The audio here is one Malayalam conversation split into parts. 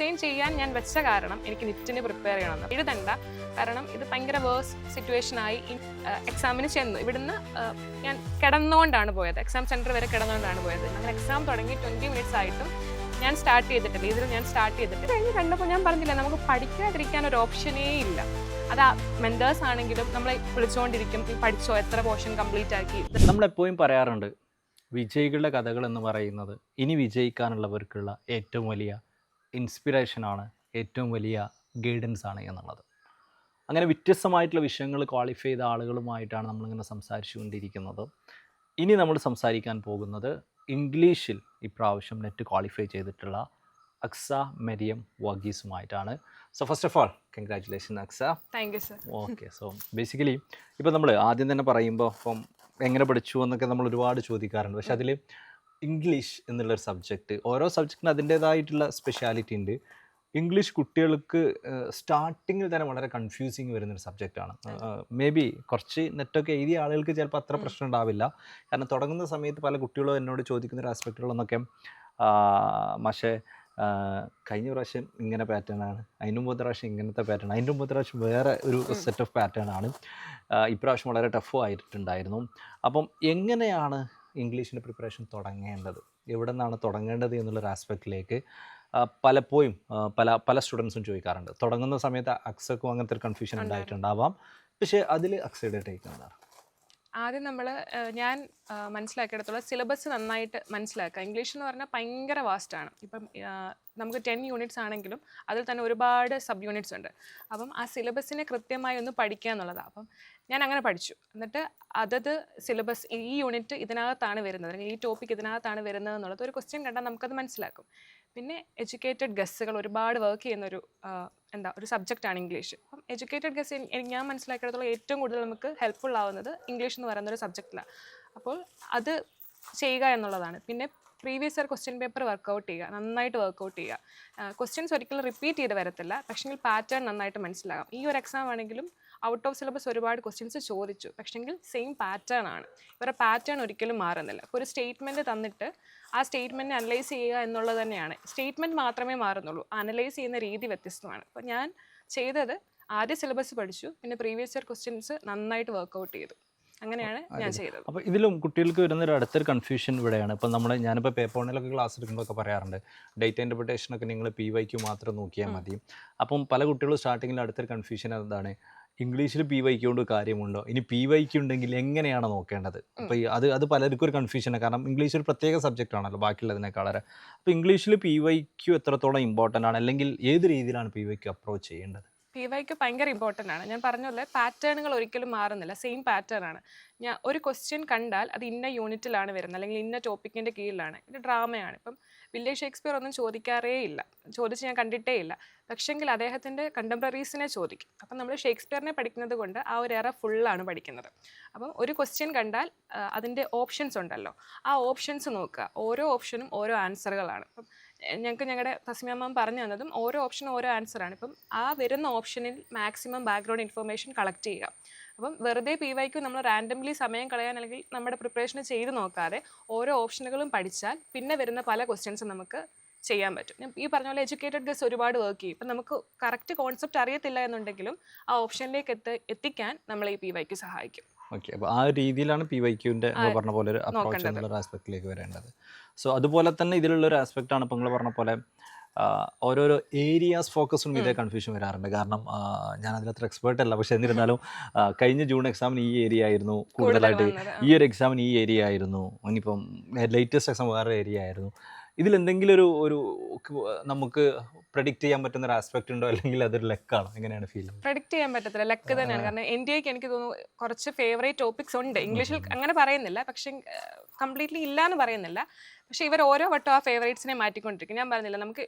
റിസൈൻ ചെയ്യാൻ ഞാൻ വെച്ച കാരണം എനിക്ക് നിറ്റിന് പ്രിപ്പയർ ചെയ്യണമെന്ന്. എഴുതണ്ട. കാരണം ഇത് ഭയങ്കര വേഴ്സ് സിറ്റുവേഷൻ ആയി എക്സാമിന് ചെന്നു. ഇവിടുന്ന് ഞാൻ കിടന്നുകൊണ്ടാണ് പോയത്. എക്സാം സെന്റർ വരെ കിടന്നുകൊണ്ടാണ് പോയത്. അങ്ങനെ എക്സാം തുടങ്ങി ട്വന്റി മിനിറ്റ്സ് ആയിട്ടും ഞാൻ സ്റ്റാർട്ട് ചെയ്തിട്ടില്ല. ഇതിൽ ഞാൻ സ്റ്റാർട്ട് ചെയ്തിട്ട് കഴിഞ്ഞ് കണ്ടപ്പോൾ ഞാൻ പറഞ്ഞില്ല നമുക്ക് പഠിക്കാതിരിക്കാൻ ഒരു ഓപ്ഷനേ ഇല്ല. അത് മെന്റേഴ്സ് ആണെങ്കിലും നമ്മളെ വിളിച്ചുകൊണ്ടിരിക്കും "നീ പഠിച്ചോ? എത്ര പോർഷൻ കംപ്ലീറ്റ് ആക്കി? നമ്മളെപ്പോഴും പറയാറുണ്ട് വിജയികളുടെ കഥകൾ എന്ന് പറയുന്നത് ഇനി വിജയിക്കാനുള്ളവർക്കുള്ള ഏറ്റവും വലിയ ഇൻസ്പിറേഷനാണ് ഏറ്റവും വലിയ ഗൈഡൻസ് ആണ് എന്നുള്ളത്. അങ്ങനെ വ്യത്യസ്തമായിട്ടുള്ള വിഷയങ്ങൾ ക്വാളിഫൈ ചെയ്ത ആളുകളുമായിട്ടാണ് നമ്മളിങ്ങനെ സംസാരിച്ചു കൊണ്ടിരിക്കുന്നത് ഇനി നമ്മൾ സംസാരിക്കാൻ പോകുന്നത് ഇംഗ്ലീഷിൽ ഇപ്രാവശ്യം നെറ്റ് ക്വാളിഫൈ ചെയ്തിട്ടുള്ള Aksa Meriyam വഗീസുമായിട്ടാണ് so first of all congratulation Aksa. Thank you sir okay so basically ഇപ്പം നമ്മൾ ആദ്യം തന്നെ പറയുമ്പോൾ ഇപ്പം എങ്ങനെ പഠിച്ചു എന്നൊക്കെ നമ്മൾ ഒരുപാട് ചോദിക്കാറുണ്ട്. പക്ഷെ അതിൽ ഇംഗ്ലീഷ് എന്നുള്ളൊരു സബ്ജക്റ്റ് ഓരോ സബ്ജക്റ്റിന് അതിന്റേതായിട്ടുള്ള സ്പെഷ്യാലിറ്റി ഉണ്ട്. ഇംഗ്ലീഷ് കുട്ടികൾക്ക് സ്റ്റാർട്ടിങ്ങിൽ തന്നെ വളരെ കൺഫ്യൂസിങ് വരുന്നൊരു സബ്ജക്റ്റാണ് മേ ബി കുറച്ച് നെറ്റൊക്കെ എഴുതിയ ആളുകൾക്ക് ചിലപ്പോൾ അത്ര പ്രശ്നം ഉണ്ടാവില്ല. കാരണം തുടങ്ങുന്ന സമയത്ത് പല കുട്ടികളും എന്നോട് ചോദിക്കുന്ന ഒരു ആസ്പെക്റ്റുകളൊന്നൊക്കെ പക്ഷേ കഴിഞ്ഞ പ്രാവശ്യം ഇങ്ങനെ പാറ്റേൺ ആണ്. അതിന് മുമ്പത്തെ പ്രാവശ്യം ഇങ്ങനത്തെ പാറ്റേൺ അതിന്റെ മുമ്പത്തെ പ്രാവശ്യം വേറെ ഒരു സെറ്റ് ഓഫ് പാറ്റേൺ ആണ്. ഇപ്രാവശ്യം വളരെ ടഫും ആയിട്ടുണ്ടായിരുന്നു. അപ്പം എങ്ങനെയാണ് ഇംഗ്ലീഷിന്റെ പ്രിപ്പറേഷൻ തുടങ്ങേണ്ടത്? എവിടെ നിന്നാണ് തുടങ്ങേണ്ടത് എന്നുള്ളൊരു ആസ്പെക്റ്റിലേക്ക് പലപ്പോഴും പല പല സ്റ്റുഡൻസും ചോദിക്കാറുണ്ട്. തുടങ്ങുന്ന സമയത്ത് അക്സക്കും അങ്ങനത്തെ ഒരു കൺഫ്യൂഷൻ ഉണ്ടായിട്ടുണ്ടാവാം. പക്ഷേ അതിൽ അക്സയുടെ ടേക്ക് എന്താണ്? ആദ്യം നമ്മൾ ഞാൻ മനസ്സിലാക്കിയെടുത്തോളം സിലബസ് നന്നായിട്ട് മനസ്സിലാക്കുക. ഇംഗ്ലീഷ് എന്ന് പറഞ്ഞാൽ ഭയങ്കര വാസ്റ്റാണ് ഇപ്പം നമുക്ക് ടെൻ യൂണിറ്റ്സ് ആണെങ്കിലും അതിൽ തന്നെ ഒരുപാട് സബ് യൂണിറ്റ്സ് ഉണ്ട്. അപ്പം ആ സിലബസിനെ കൃത്യമായി ഒന്ന് പഠിക്കുക എന്നുള്ളതാണ് അപ്പം ഞാൻ അങ്ങനെ പഠിച്ചു. എന്നിട്ട് അതത് സിലബസ് ഈ യൂണിറ്റ് ഇതിനകത്താണ് വരുന്നത്. അല്ലെങ്കിൽ ഈ ടോപ്പിക് ഇതിനകത്താണ് വരുന്നത് എന്നുള്ളത് ഒരു ക്വസ്റ്റ്യൻ കണ്ടാൽ നമുക്കത് മനസ്സിലാക്കും. പിന്നെ എഡ്യൂക്കേറ്റഡ് ഗസ്സുകൾ ഒരുപാട് വർക്ക് ചെയ്യുന്ന ഒരു എന്താ ഒരു സബ്ജക്റ്റാണ് ഇംഗ്ലീഷ് അപ്പം എഡ്യൂക്കേറ്റഡ് ഗസ് ഞാൻ മനസ്സിലാക്കിയിടത്തോളം ഏറ്റവും കൂടുതൽ നമുക്ക് ഹെൽപ്ഫുൾ ആവുന്നത് ഇംഗ്ലീഷ് എന്ന് പറയുന്ന ഒരു സബ്ജക്റ്റിലാണ് അപ്പോൾ അത് ചെയ്യുക എന്നുള്ളതാണ്. പിന്നെ previous year question paper work out ചെയ്യുക നന്നായിട്ട് വർക്കൗട്ട് ചെയ്യുക. ക്വസ്റ്റ്യൻസ് ഒരിക്കലും റിപ്പീറ്റ് ചെയ്ത് വരത്തില്ല. പക്ഷേ പാറ്റേൺ നന്നായിട്ട് മനസ്സിലാകാം. ഈ ഒരു എക്സാം ആണെങ്കിലും ഔട്ട് ഓഫ് സിലബസ് ഒരുപാട് ക്വസ്റ്റ്യൻസ് ചോദിച്ചു. പക്ഷെങ്കിൽ സെയിം പാറ്റേൺ ആണ്. ഇവരുടെ പാറ്റേൺ ഒരിക്കലും മാറുന്നില്ല. ഒരു സ്റ്റേറ്റ്മെന്റ് തന്നിട്ട് ആ സ്റ്റേറ്റ്മെന്റ് അനലൈസ് ചെയ്യുക എന്നുള്ളത് തന്നെയാണ്. സ്റ്റേറ്റ്മെന്റ് മാത്രമേ മാറുന്നുള്ളൂ. അനലൈസ് ചെയ്യുന്ന രീതി വ്യത്യസ്തമാണ്. അപ്പോൾ ഞാൻ ചെയ്തത് ആദ്യ സിലബസ് പഠിച്ചു. പിന്നെ പ്രീവിയസ് ഇയർ ക്വസ്റ്റ്യൻസ് നന്നായിട്ട് വർക്കൗട്ട് ചെയ്തു. അങ്ങനെയാണ് ഞാൻ ചെയ്തത്. അപ്പോൾ ഇതിലും കുട്ടികൾക്ക് വരുന്ന ഒരു അടുത്തൊരു കൺഫ്യൂഷൻ ഇവിടെയാണ്. ഇപ്പം നമ്മൾ ഞാനിപ്പോൾ പേപ്പർ വണ്ണിലൊക്കെ ക്ലാസ് എടുക്കുമ്പോഴൊക്കെ പറയാറുണ്ട്. ഡേറ്റ് ഇന്റർപ്രിട്ടേഷനൊക്കെ നിങ്ങൾ പി വൈക്ക് മാത്രം നോക്കിയാൽ മതി. അപ്പം പല കുട്ടികളും സ്റ്റാർട്ടിങ്ങിൽ അടുത്തൊരു കൺഫ്യൂഷൻ എന്താണ്? ഇംഗ്ലീഷിൽ പി വൈക്ക് കൊണ്ട് കാര്യമുണ്ടോ? ഇനി പി വൈക്ക് ഉണ്ടെങ്കിൽ എങ്ങനെയാണ് നോക്കേണ്ടത്? അപ്പോൾ അത് അത് പലർക്കും ഒരു കൺഫ്യൂഷനാണ് കാരണം ഇംഗ്ലീഷ് ഒരു പ്രത്യേക സബ്ജക്റ്റ് ആണല്ലോ ബാക്കിയുള്ളതിനേക്കാളെ അപ്പോൾ ഇംഗ്ലീഷിൽ പി വൈക്ക് എത്രത്തോളം ഇമ്പോർട്ടന്റ് ആണ്? അല്ലെങ്കിൽ ഏത് രീതിയിലാണ് പി വൈക്ക് അപ്രോച്ച് ചെയ്യേണ്ടത്? പി വൈക്ക് ഭയങ്കര ഇമ്പോർട്ടന്റ് ആണ്. ഞാൻ പറഞ്ഞ പോലെ പാറ്റേണുകൾ ഒരിക്കലും മാറുന്നില്ല. സെയിം പാറ്റേൺ ആണ്. ഞാൻ ഒരു ക്വസ്റ്റ്യൻ കണ്ടാൽ അത് ഇന്ന യൂണിറ്റിലാണ് വരുന്നത്. അല്ലെങ്കിൽ ഇന്ന ടോപ്പിക്കിന്റെ കീഴിലാണ്. ഇത് ഡ്രാമയാണ് ഇപ്പം വില്ലേജ് ഷേക്സ്പിയർ ഒന്നും ചോദിക്കാറേ ഇല്ല. ചോദിച്ച് ഞാൻ കണ്ടിട്ടേ ഇല്ല. പക്ഷെങ്കിൽ അദ്ദേഹത്തിന്റെ കണ്ടംപററീസിനെ ചോദിക്കും. അപ്പം നമ്മൾ ഷേക്സ്പിയറിനെ പഠിക്കുന്നത് കൊണ്ട് ആ ഒരു എറ ഫുള്ളാണ് പഠിക്കുന്നത്. അപ്പം ഒരു ക്വസ്റ്റ്യൻ കണ്ടാൽ അതിന്റെ ഓപ്ഷൻസ് ഉണ്ടല്ലോ. ആ ഓപ്ഷൻസ് നോക്കുക. ഓരോ ഓപ്ഷനും ഓരോ ആൻസറുകളാണ് അപ്പം ഞങ്ങൾക്ക് ഞങ്ങളുടെ തസ്മിയ അമ്മ പറഞ്ഞു തന്നതും ഓരോ ഓപ്ഷനും ഓരോ ആൻസറാണ് ഇപ്പം ആ വരുന്ന ഓപ്ഷനിൽ മാക്സിമം ബാക്ക്ഗ്രൗണ്ട് ഇൻഫർമേഷൻ കളക്ട് ചെയ്യുക. അപ്പം വെറുതെ പി വൈക്ക് നമ്മൾ റാൻഡംലി സമയം കളയാൻ അല്ലെങ്കിൽ നമ്മുടെ പ്രിപ്പറേഷൻ ചെയ്ത് നോക്കാതെ ഓരോ ഓപ്ഷനുകളും പഠിച്ചാൽ പിന്നെ വരുന്ന പല ക്വസ്റ്റ്യൻസും നമുക്ക് ചെയ്യാൻ പറ്റും. ഈ പറഞ്ഞ പോലെ എഡ്യൂക്കേറ്റഡ് ഗസ് ഒരുപാട് വർക്ക് ചെയ്യും. ഇപ്പം നമുക്ക് കറക്റ്റ് കോൺസെപ്റ്റ് അറിയത്തില്ല എന്നുണ്ടെങ്കിലും ആ ഓപ്ഷനിലേക്ക് എത്തി എത്തിക്കാൻ നമ്മളെ ഈ പി വൈക്ക് സഹായിക്കും. ഓക്കെ അപ്പോൾ ആ രീതിയിലാണ് പി വൈ ക്യൂവിന്റെ പറഞ്ഞ പോലെ ഒരു അപ്രോച്ച്. എന്നുള്ള ഒരു ആസ്പെക്റ്റിലേക്ക് വരേണ്ടത്. സോ അതുപോലെ തന്നെ ഇതിലുള്ള ഒരു ആസ്പെക്റ്റ് ആണ് ഇപ്പോൾ നിങ്ങൾ പറഞ്ഞ പോലെ ഓരോരോ ഏരിയാസ് ഫോക്കസും ഇതേ കൺഫ്യൂഷൻ വരാറുണ്ട്. കാരണം ഞാൻ ഞാൻ അതിലത്ര എക്സ്പേർട്ട് അല്ല. പക്ഷെ എന്നിരുന്നാലും കഴിഞ്ഞ ജൂൺ എക്സാമിന് ഈ ഏരിയ ആയിരുന്നു കൂടുതലായിട്ട്. ഈ ഒരു എക്സാമിന് ഈ ഏരിയ ആയിരുന്നു. ഇനിയിപ്പം ലേറ്റസ്റ്റ് എക്സാം വേറെ ഏരിയ ആയിരുന്നു. ഇതിലെന്തെങ്കിലും ഒരു ഒരു നമുക്ക് പ്രഡിക്റ്റ് ചെയ്യാൻ പറ്റുന്ന ഒരു ആസ്പെക്ട് ഉണ്ടോ? അല്ലെങ്കിൽ അതൊരു ലക്കാണോ? എങ്ങനെയാണ് ഫീൽ പ്രഡിക്റ്റ് ചെയ്യാൻ പറ്റത്തില്ല. ലക്ക് തന്നെയാണ്. കാരണം എൻ ഡി എക്ക് എനിക്ക് തോന്നുന്നു കുറച്ച് ഫേവറേറ്റ് ടോപ്പിക്സ് ഉണ്ട്. ഇംഗ്ലീഷിൽ അങ്ങനെ പറയുന്നില്ല. പക്ഷേ കംപ്ലീറ്റ്ലി ഇല്ല എന്ന് പറയുന്നില്ല. പക്ഷേ ഇവർ ഓരോ വട്ടം ആ ഫേവറേറ്റ്സിനെ മാറ്റിക്കൊണ്ടിരിക്കും. ഞാൻ പറഞ്ഞില്ല നമുക്ക്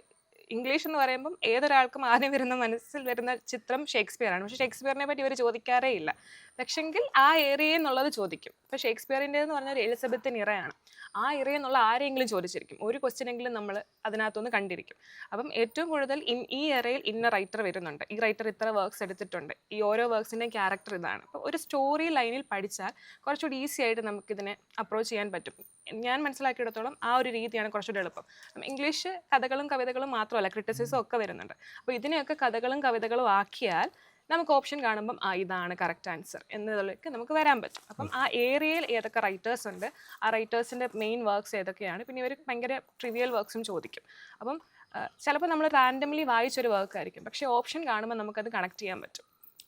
ഇംഗ്ലീഷ് എന്ന് പറയുമ്പം ഏതൊരാൾക്കും ആദ്യം വരുന്ന മനസ്സിൽ വരുന്ന ചിത്രം ഷേക്സ്പിയർ ആണ് പക്ഷെ ഷേക്സ്പിയറിനെ പറ്റി ഇവർ ചോദിക്കാറേ ഇല്ല. പക്ഷെങ്കിൽ ആ ഏറിയ എന്നുള്ളത് ചോദിക്കും. ഇപ്പോൾ ഷേക്സ്പിയറിന്റെ എന്ന് പറഞ്ഞാൽ ഒരു എലിസബത്തിൻ ഇറയാണ്. ആ ഇറയിൽ എന്നുള്ള ആരെങ്കിലും ചോദിച്ചിരിക്കും. ഒരു ക്വസ്റ്റ്യൻ എങ്കിലും നമ്മൾ അതിനകത്തൊന്ന് കണ്ടിരിക്കും. അപ്പം ഏറ്റവും കൂടുതൽ ഇൻ ഈ ഇറയിൽ ഇന്ന റൈറ്റർ വരുന്നുണ്ട്. ഈ റൈറ്റർ ഇത്ര വർക്ക്സ് എടുത്തിട്ടുണ്ട്. ഈ ഓരോ വർക്ക്സിന്റെ ക്യാരക്ടർ ഇതാണ്. അപ്പോൾ ഒരു സ്റ്റോറി ലൈനിൽ പഠിച്ചാൽ കുറച്ചുകൂടി ഈസി ആയിട്ട് നമുക്കിതിനെ അപ്രോച്ച് ചെയ്യാൻ പറ്റും. ഞാൻ മനസ്സിലാക്കിയിടത്തോളം ആ ഒരു രീതിയാണ് കുറച്ചുകൂടി എളുപ്പം. ഇംഗ്ലീഷ് കഥകളും കവിതകളും മാത്രമല്ല ക്രിറ്റിസിസം ഒക്കെ വരുന്നുണ്ട്. അപ്പോൾ ഇതിനെയൊക്കെ കഥകളും കവിതകളും ആക്കിയാൽ നമുക്ക് ഓപ്ഷൻ കാണുമ്പം ആ ഇതാണ് കറക്റ്റ് ആൻസർ എന്നതിലേക്ക് നമുക്ക് വരാൻ പറ്റും. അപ്പം ആ ഏരിയയിൽ ഏതൊക്കെ റൈറ്റേഴ്സ് ഉണ്ട് ആ റൈറ്റേഴ്സിന്റെ മെയിൻ വർക്ക്സ് ഏതൊക്കെയാണ്? പിന്നെ ഇവർ ഭയങ്കര ട്രിവിയൽ വർക്ക്സും ചോദിക്കും. അപ്പം ചിലപ്പോൾ നമ്മൾ റാൻഡംലി വായിച്ചൊരു വർക്ക് ആയിരിക്കും. പക്ഷേ ഓപ്ഷൻ കാണുമ്പോൾ നമുക്കത് കണക്ട് ചെയ്യാൻ പറ്റും.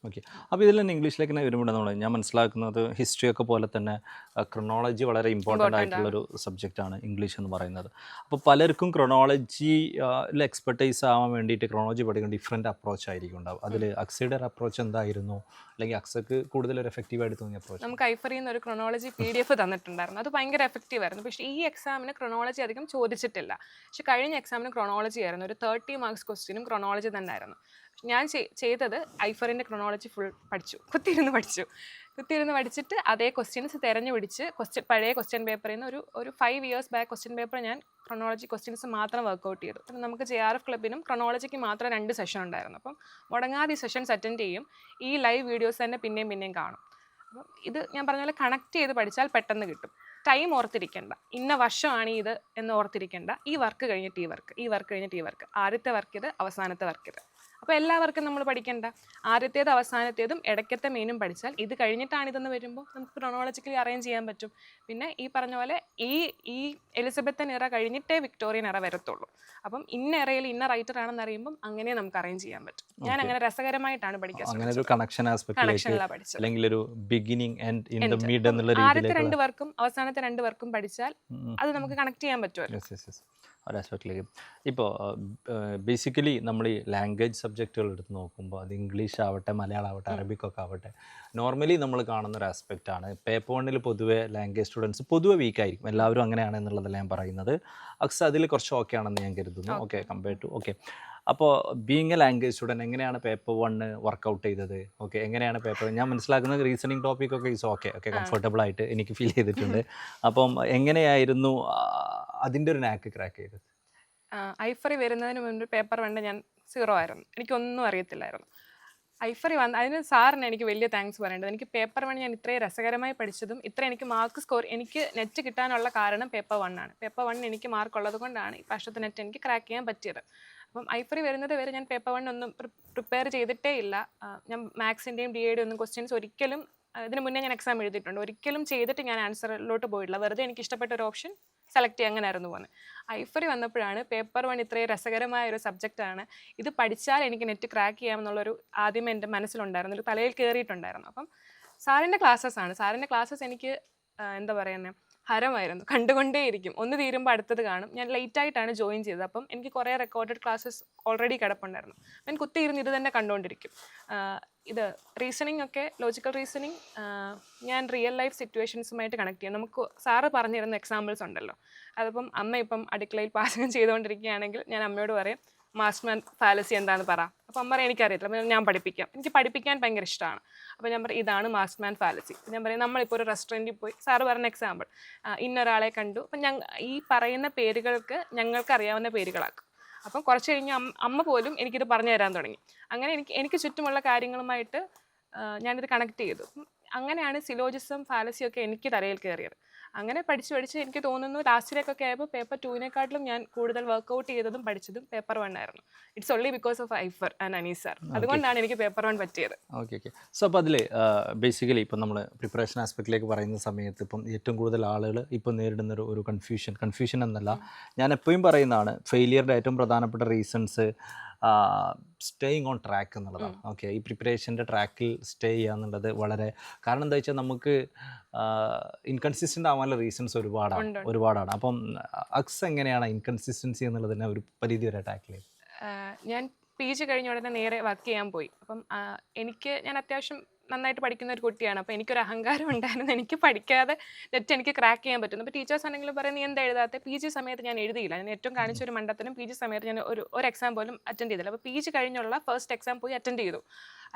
ഓക്കെ അപ്പോൾ ഇതിൽ തന്നെ ഇംഗ്ലീഷിലേക്ക് തന്നെ വരുമ്പോൾ നമ്മൾ ഞാൻ മനസ്സിലാക്കുന്നത് ഹിസ്റ്ററി ഒക്കെ പോലെ തന്നെ ക്രൊണോളജി വളരെ ഇമ്പോർട്ടന്റ് ആയിട്ടുള്ളൊരു സബ്ജക്റ്റാണ് ഇംഗ്ലീഷ് എന്ന് പറയുന്നത്. അപ്പോൾ പലർക്കും ക്രൊണോളജി എക്സ്പെർട്ടൈസ് ആവാൻ വേണ്ടിയിട്ട് ക്രൊണോളജി പഠിക്കുന്ന ഡിഫറെന്റ് അപ്രോച്ച് ആയിരിക്കും ഉണ്ടാവും അതിൽ അക്സയുടെ അപ്രോച്ച് എന്തായിരുന്നു? അല്ലെങ്കിൽ അക്സക്ക് കൂടുതൽ ഒരു എഫക്റ്റീവായിട്ട് തോന്നിയ അപ്രോച്ച് നമുക്ക് ഐഫറിൽ നിന്ന് ഒരു ക്രൊണോളജി പി ഡി എഫ് തന്നിട്ടുണ്ടായിരുന്നു. അത് ഭയങ്കര എഫക്റ്റീവ് ആയിരുന്നു. പക്ഷേ ഈ എക്സാമിന് ക്രൊണോളജി അധികം ചോദിച്ചിട്ടില്ല. പക്ഷേ കഴിഞ്ഞ എക്സാമിന് ക്രൊണോളജി ആയിരുന്നു. ഒരു തേർട്ടി മാർക്സ് ക്വസ്റ്റ്യനും ക്രൊണോളജി തന്നെ ആയിരുന്നു ഞാൻ ചെയ്തത് ഐഫറിന്റെ ക്രൊണോളജി ഫുൾ പഠിച്ചു. കുത്തിയിരുന്ന് പഠിച്ചു. കുത്തിയിരുന്ന് പഠിച്ചിട്ട് അതേ ക്വസ്റ്റ്യൻസ് തിരഞ്ഞു പിടിച്ച് ക്വസ്റ്റ്യൻ പഴയ ക്വസ്റ്റ്യൻ പേപ്പറിൽ നിന്ന് ഒരു ഒരു five years back question paper ഞാൻ ക്രൊണോളജി ക്വസ്റ്റ്യൻസ് മാത്രം വർക്കൗട്ട് ചെയ്തു. അപ്പം നമുക്ക് ജെ ആർ എഫ് ക്ലബിനും ക്രൊണോളജിക്ക് മാത്രം രണ്ട് സെഷൻ ഉണ്ടായിരുന്നു. അപ്പം മുടങ്ങാതെ ഈ സെഷൻസ് അറ്റൻഡ് ചെയ്യും. ഈ ലൈവ് വീഡിയോസ് തന്നെ പിന്നെയും പിന്നെയും കാണും. അപ്പം ഇത് ഞാൻ പറഞ്ഞ പോലെ കണക്ട് ചെയ്ത് പഠിച്ചാൽ പെട്ടെന്ന് കിട്ടും. ടൈം ഓർത്തിരിക്കേണ്ട. ഇന്ന വർഷമാണ് ഇത് എന്ന് ഓർത്തിരിക്കേണ്ട. ഈ വർക്ക് കഴിഞ്ഞിട്ട് ഈ വർക്ക് ഈ വർക്ക് കഴിഞ്ഞിട്ട് ഈ വർക്ക് ആദ്യത്തെ വർക്ക് ഇത് അവസാനത്തെ വർക്ക് ഇത്. അപ്പോൾ എല്ലാവർക്കും നമ്മൾ പഠിക്കേണ്ട. ആദ്യത്തേത് അവസാനത്തേതും ഇടയ്ക്കത്തെ മീനും പഠിച്ചാൽ ഇത് കഴിഞ്ഞിട്ടാണ് ഇതെന്ന് വരുമ്പോൾ നമുക്ക് ക്രോണോളജിക്കലി അറേഞ്ച് ചെയ്യാൻ പറ്റും. പിന്നെ ഈ പറഞ്ഞ പോലെ ഈ ഈ എലിസബത്തൻ ഇറ കഴിഞ്ഞിട്ടേ വിക്ടോറിയൻ ഇറ വരത്തുള്ളൂ. അപ്പം ഇന്ന ഇറയിൽ ഇന്ന റൈറ്റർ ആണെന്ന് അറിയുമ്പോൾ അങ്ങനെ നമുക്ക് അറേഞ്ച് ചെയ്യാൻ പറ്റും. ഞാൻ അങ്ങനെ രസകരമായിട്ടാണ് പഠിക്കാൻ അങ്ങനെ ഒരു കണക്ഷൻ അല്ലെങ്കിൽ ഒരു beginning and in the End. Mid എന്നുള്ള ആദ്യത്തെ രീതിയിലേക്ക് രണ്ട് വർക്കും അവസാനത്തെ രണ്ട് വർക്കും പഠിച്ചാൽ അത് നമുക്ക് കണക്ട് ചെയ്യാൻ പറ്റുമല്ലോ. ഒരു ആസ്പെക്റ്റിലേക്ക് ഇപ്പോൾ ബേസിക്കലി നമ്മൾ ഈ ലാംഗ്വേജ് സബ്ജക്റ്റുകൾ എടുത്ത് നോക്കുമ്പോൾ അത് ഇംഗ്ലീഷ് ആവട്ടെ മലയാളം ആവട്ടെ അറബിക് ഒക്കെ ആവട്ടെ നോർമലി നമ്മൾ കാണുന്ന ഒരു ആസ്പെക്റ്റ് ആണ്. പേപ്പർ വണ്ണിൽ പൊതുവേ ലാംഗ്വേജ് സ്റ്റുഡൻസ് പൊതുവേ വീക്ക് ആയിരിക്കും. എല്ലാവരും അങ്ങനെയാണ് എന്നുള്ളതല്ല ഞാൻ പറയുന്നത്. അക്സ അതിൽ കുറച്ച് ഓക്കെ ആണെന്ന് ഞാൻ കരുതുന്നു. ഓക്കെ കമ്പയർ ടു ഓക്കെ അപ്പോൾ ബീങ് എ ലാംഗ്വേജ് സ്റ്റുഡന്റ് എങ്ങനെയാണ് പേപ്പർ വണ്ണ് വർക്കൗട്ട് ചെയ്തത്? ഓക്കെ എങ്ങനെയാണ് പേപ്പർ ഞാൻ മനസ്സിലാക്കുന്നത് റീസണിങ് ടോപ്പിക്കൊക്കെ ഈസ് ഓക്കെ ഓക്കെ കംഫർട്ടബിൾ ആയിട്ട് എനിക്ക് ഫീൽ ചെയ്തിട്ടുണ്ട്. അപ്പം എങ്ങനെയായിരുന്നു അതിന്റെ ഒരു നാക്ക് ക്രാക്ക് ചെയ്തത്. ഐഫറി വരുന്നതിന് മുൻപ് പേപ്പർ വേണ്ട ഞാൻ സീറോ ആയിരുന്നു. എനിക്കൊന്നും അറിയത്തില്ലായിരുന്നു. ഐഫറി വന്ന് അതിന് സാറിന് എനിക്ക് വലിയ താങ്ക്സ് പറയേണ്ടത്. എനിക്ക് പേപ്പർ വൺ ഞാൻ ഇത്രയും രസകരമായി പഠിച്ചതും ഇത്ര എനിക്ക് മാർക്ക് സ്കോർ എനിക്ക് നെറ്റ് കിട്ടാനുള്ള കാരണം പേപ്പർ വൺ ആണ്. പേപ്പർ വൺ എനിക്ക് മാർക്ക് ഉള്ളത് കൊണ്ടാണ് ഈ വർഷത്തെ നെറ്റ് എനിക്ക് ക്രാക്ക് ചെയ്യാൻ പറ്റിയത്. അപ്പം ഐഫറി വരുന്നത് വരെ ഞാൻ പേപ്പർ വൺ ഒന്നും പ്രിപ്പയർ ചെയ്തിട്ടേ ഇല്ല. ഞാൻ മാത്സിന്റെയും ഡി എയുടെ ഒന്നും ക്വസ്റ്റ്യൻസ് ഒരിക്കലും ഇതിന് മുന്നേ ഞാൻ എക്സാം എഴുതിയിട്ടുണ്ട്. ഒരിക്കലും ചെയ്തിട്ട് ഞാൻ ആൻസറിലോട്ട് പോയിട്ടില്ല. വെറുതെ എനിക്ക് ഇഷ്ടപ്പെട്ട ഒരു ഓപ്ഷൻ സെലക്ട് ചെയ്യുക അങ്ങനെയായിരുന്നു പോകുന്നത് ഐഫറി വന്നപ്പോഴാണ് പേപ്പർ വൺ ഇത്രയും രസകരമായ ഒരു സബ്ജക്റ്റാണ് ഇത് പഠിച്ചാൽ എനിക്ക് നെറ്റ് ക്രാക്ക് ചെയ്യാമെന്നുള്ളൊരു ആദ്യമേ എന്റെ മനസ്സിലുണ്ടായിരുന്നു. ഒരു തലയിൽ കയറിയിട്ടുണ്ടായിരുന്നു അപ്പം സാറിന്റെ ക്ലാസ്സസ് ആണ്. സാറിന്റെ ക്ലാസ്സസ് എനിക്ക് എന്താ പറയുന്നത് ഹരമായിരുന്നു. കണ്ടുകൊണ്ടേയിരിക്കും. ഒന്ന് തീരുമ്പോൾ അടുത്തത് കാണും. ഞാൻ ലേറ്റ് ആയിട്ടാണ് ജോയിൻ ചെയ്തത്. അപ്പം എനിക്ക് കുറേ റെക്കോർഡഡ് ക്ലാസ്സസ് ഓൾറെഡി കിടപ്പുണ്ടായിരുന്നു. ഞാൻ കുത്തിയിരുന്ന് ഇത് തന്നെ കണ്ടുകൊണ്ടിരിക്കും ഇത് റീസണിങ് ഒക്കെ ലോജിക്കൽ റീസണിങ് ഞാൻ റിയൽ ലൈഫ് സിറ്റുവേഷൻസുമായിട്ട് കണക്ട് ചെയ്യാം. നമുക്ക് സാറ് പറഞ്ഞിരുന്ന എക്സാമ്പിൾസ് ഉണ്ടല്ലോ. അതിപ്പം അമ്മ ഇപ്പം അടുക്കളയിൽ പാചകം ചെയ്തുകൊണ്ടിരിക്കുകയാണെങ്കിൽ ഞാൻ അമ്മയോട് പറയും മാസ്റ്റ്മാൻ ഫാലസി എന്താണെന്ന് പറ. അപ്പം അമ്മ പറയും എനിക്കറിയത്തില്ല അപ്പം ഞാൻ പഠിപ്പിക്കാം. എനിക്ക് പഠിപ്പിക്കാൻ ഭയങ്കര ഇഷ്ടമാണ്. അപ്പോൾ ഞാൻ പറയും ഇതാണ് മാസ്റ്റ്മാൻ ഫാലസി ഞാൻ പറയും നമ്മളിപ്പോൾ ഒരു റെസ്റ്റോറന്റിൽ പോയി സാറ് പറഞ്ഞ എക്സാമ്പിൾ ഇന്നൊരാളെ കണ്ടു. അപ്പം ഞങ്ങൾ ഈ പറയുന്ന പേരുകൾക്ക് ഞങ്ങൾക്ക് അറിയാവുന്ന പേരുകളാക്കും. അപ്പം കുറച്ച് കഴിഞ്ഞ് അമ്മ പോലും എനിക്കിത് പറഞ്ഞു തരാൻ തുടങ്ങി. അങ്ങനെ എനിക്ക് എനിക്ക് ചുറ്റുമുള്ള കാര്യങ്ങളുമായിട്ട് ഞാനിത് കണക്ട് ചെയ്തു. അങ്ങനെയാണ് സിലോജിസം ഫാലസിയൊക്കെ എനിക്ക് തലയിൽ കയറിയത്. അങ്ങനെ പഠിച്ച് പഠിച്ച് എനിക്ക് തോന്നുന്നു ലാസ്റ്റിലേക്കൊക്കെ ആയപ്പോൾ പേപ്പർ ടൂവിനെക്കാട്ടിലും ഞാൻ കൂടുതൽ വർക്കൗട്ട് ചെയ്തതും പഠിച്ചതും പേപ്പർ വൺ ആയിരുന്നു. It's only because of Aifer and Anees sir അതുകൊണ്ടാണ് എനിക്ക് പേപ്പർ വൺ പറ്റിയത്. ഓക്കെ ഓക്കെ സോ അപ്പോൾ അതിൽ ബേസിക്കലി ഇപ്പം നമ്മൾ പ്രിപ്പറേഷൻ ആസ്പെക്റ്റിലേക്ക് പറയുന്ന സമയത്ത് ഇപ്പം ഏറ്റവും കൂടുതൽ ആളുകൾ ഇപ്പം നേരിടുന്ന ഒരു ഒരു കൺഫ്യൂഷൻ കൺഫ്യൂഷൻ എന്നല്ല. ഞാൻ എപ്പോഴും പറയുന്നതാണ് ഫെയിലിയറിന്റെ ഏറ്റവും പ്രധാനപ്പെട്ട റീസൺസ് സ്റ്റേയിങ് ഓൺ ട്രാക്ക് എന്നുള്ളതാണ്. ഓക്കെ ഈ പ്രിപ്പറേഷന്റെ ട്രാക്കിൽ സ്റ്റേ ചെയ്യുക എന്നുള്ളത് വളരെ കാരണം എന്താ വെച്ചാൽ നമുക്ക് ഇൻകൺസിസ്റ്റന്റ് ആവാനുള്ള റീസൺസ് ഒരുപാടാണ്. ഒരുപാടാണ്. അപ്പം അക്സ് എങ്ങനെയാണ് ഇൻകൺസിസ്റ്റൻസി എന്നുള്ളതിനെ ഒരു പരിധി വരെ ടാക്കിൾ ചെയ്ത് ഞാൻ പി ജി കഴിഞ്ഞ ഉടനെ നേരെ വർക്ക് ചെയ്യാൻ പോയി. അപ്പം എനിക്ക് ഞാൻ അത്യാവശ്യം നന്നായിട്ട് പഠിക്കുന്ന ഒരു കുട്ടിയാണ്. അപ്പോൾ എനിക്കൊരു അഹങ്കാരം ഉണ്ടായിരുന്നു. എനിക്ക് പഠിക്കാതെ നെറ്റ് എനിക്ക് ക്രാക്ക് ചെയ്യാൻ പറ്റുന്നു. അപ്പോൾ ടീച്ചേഴ്സ് ആണെങ്കിലും പറയും നീ എന്താ എഴുതാത്ത? പി ജി സമയത്ത് ഞാൻ എഴുതിയില്ല. ഞാൻ ഏറ്റവും കാണിച്ച ഒരു മണ്ടത്തിനും പി ജി സമയത്ത് ഞാൻ ഒരു ഒരു എക്സാം പോലും അറ്റൻഡ് ചെയ്തില്ല. അപ്പോൾ പി ജി കഴിഞ്ഞുള്ള ഫസ്റ്റ് എക്സാം പോയി അറ്റൻഡ് ചെയ്തു.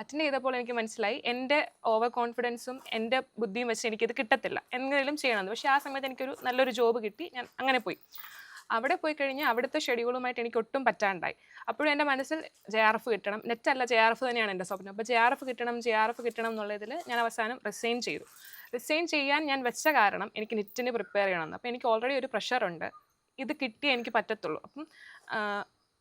അറ്റൻഡ് ചെയ്തപ്പോൾ എനിക്ക് മനസ്സിലായി എന്റെ ഓവർ കോൺഫിഡൻസും എന്റെ ബുദ്ധിയും വെച്ച് എനിക്കിത് കിട്ടത്തില്ല. എന്തെങ്കിലും ചെയ്യണമെന്ന് പക്ഷേ ആ സമയത്ത് എനിക്കൊരു നല്ലൊരു ജോബ് കിട്ടി. ഞാൻ അങ്ങനെ പോയി. അവിടെ പോയി കഴിഞ്ഞാൽ അവിടുത്തെ ഷെഡ്യൂളുമായിട്ട് എനിക്ക് ഒട്ടും പറ്റാണ്ടായി. അപ്പോഴും എന്റെ മനസ്സിൽ ജെ ആർ എഫ് കിട്ടണം. നെറ്റ് അല്ല ജെ ആർ എഫ് തന്നെയാണ് എന്റെ സ്വപ്നം. അപ്പോൾ ജെ ആർ എഫ് കിട്ടണം ജെ ആർ എഫ് കിട്ടണം എന്നുള്ളതിൽ ഞാൻ അവസാനം റിസൈൻ ചെയ്തു. റിസൈൻ ചെയ്യാൻ ഞാൻ വെച്ച കാരണം എനിക്ക് നെറ്റിന് പ്രിപ്പയർ ചെയ്യണമെന്ന്. അപ്പോൾ എനിക്ക് ഓൾറെഡി ഒരു പ്രഷറുണ്ട് ഇത് കിട്ടിയേ എനിക്ക് പറ്റത്തുള്ളൂ. അപ്പം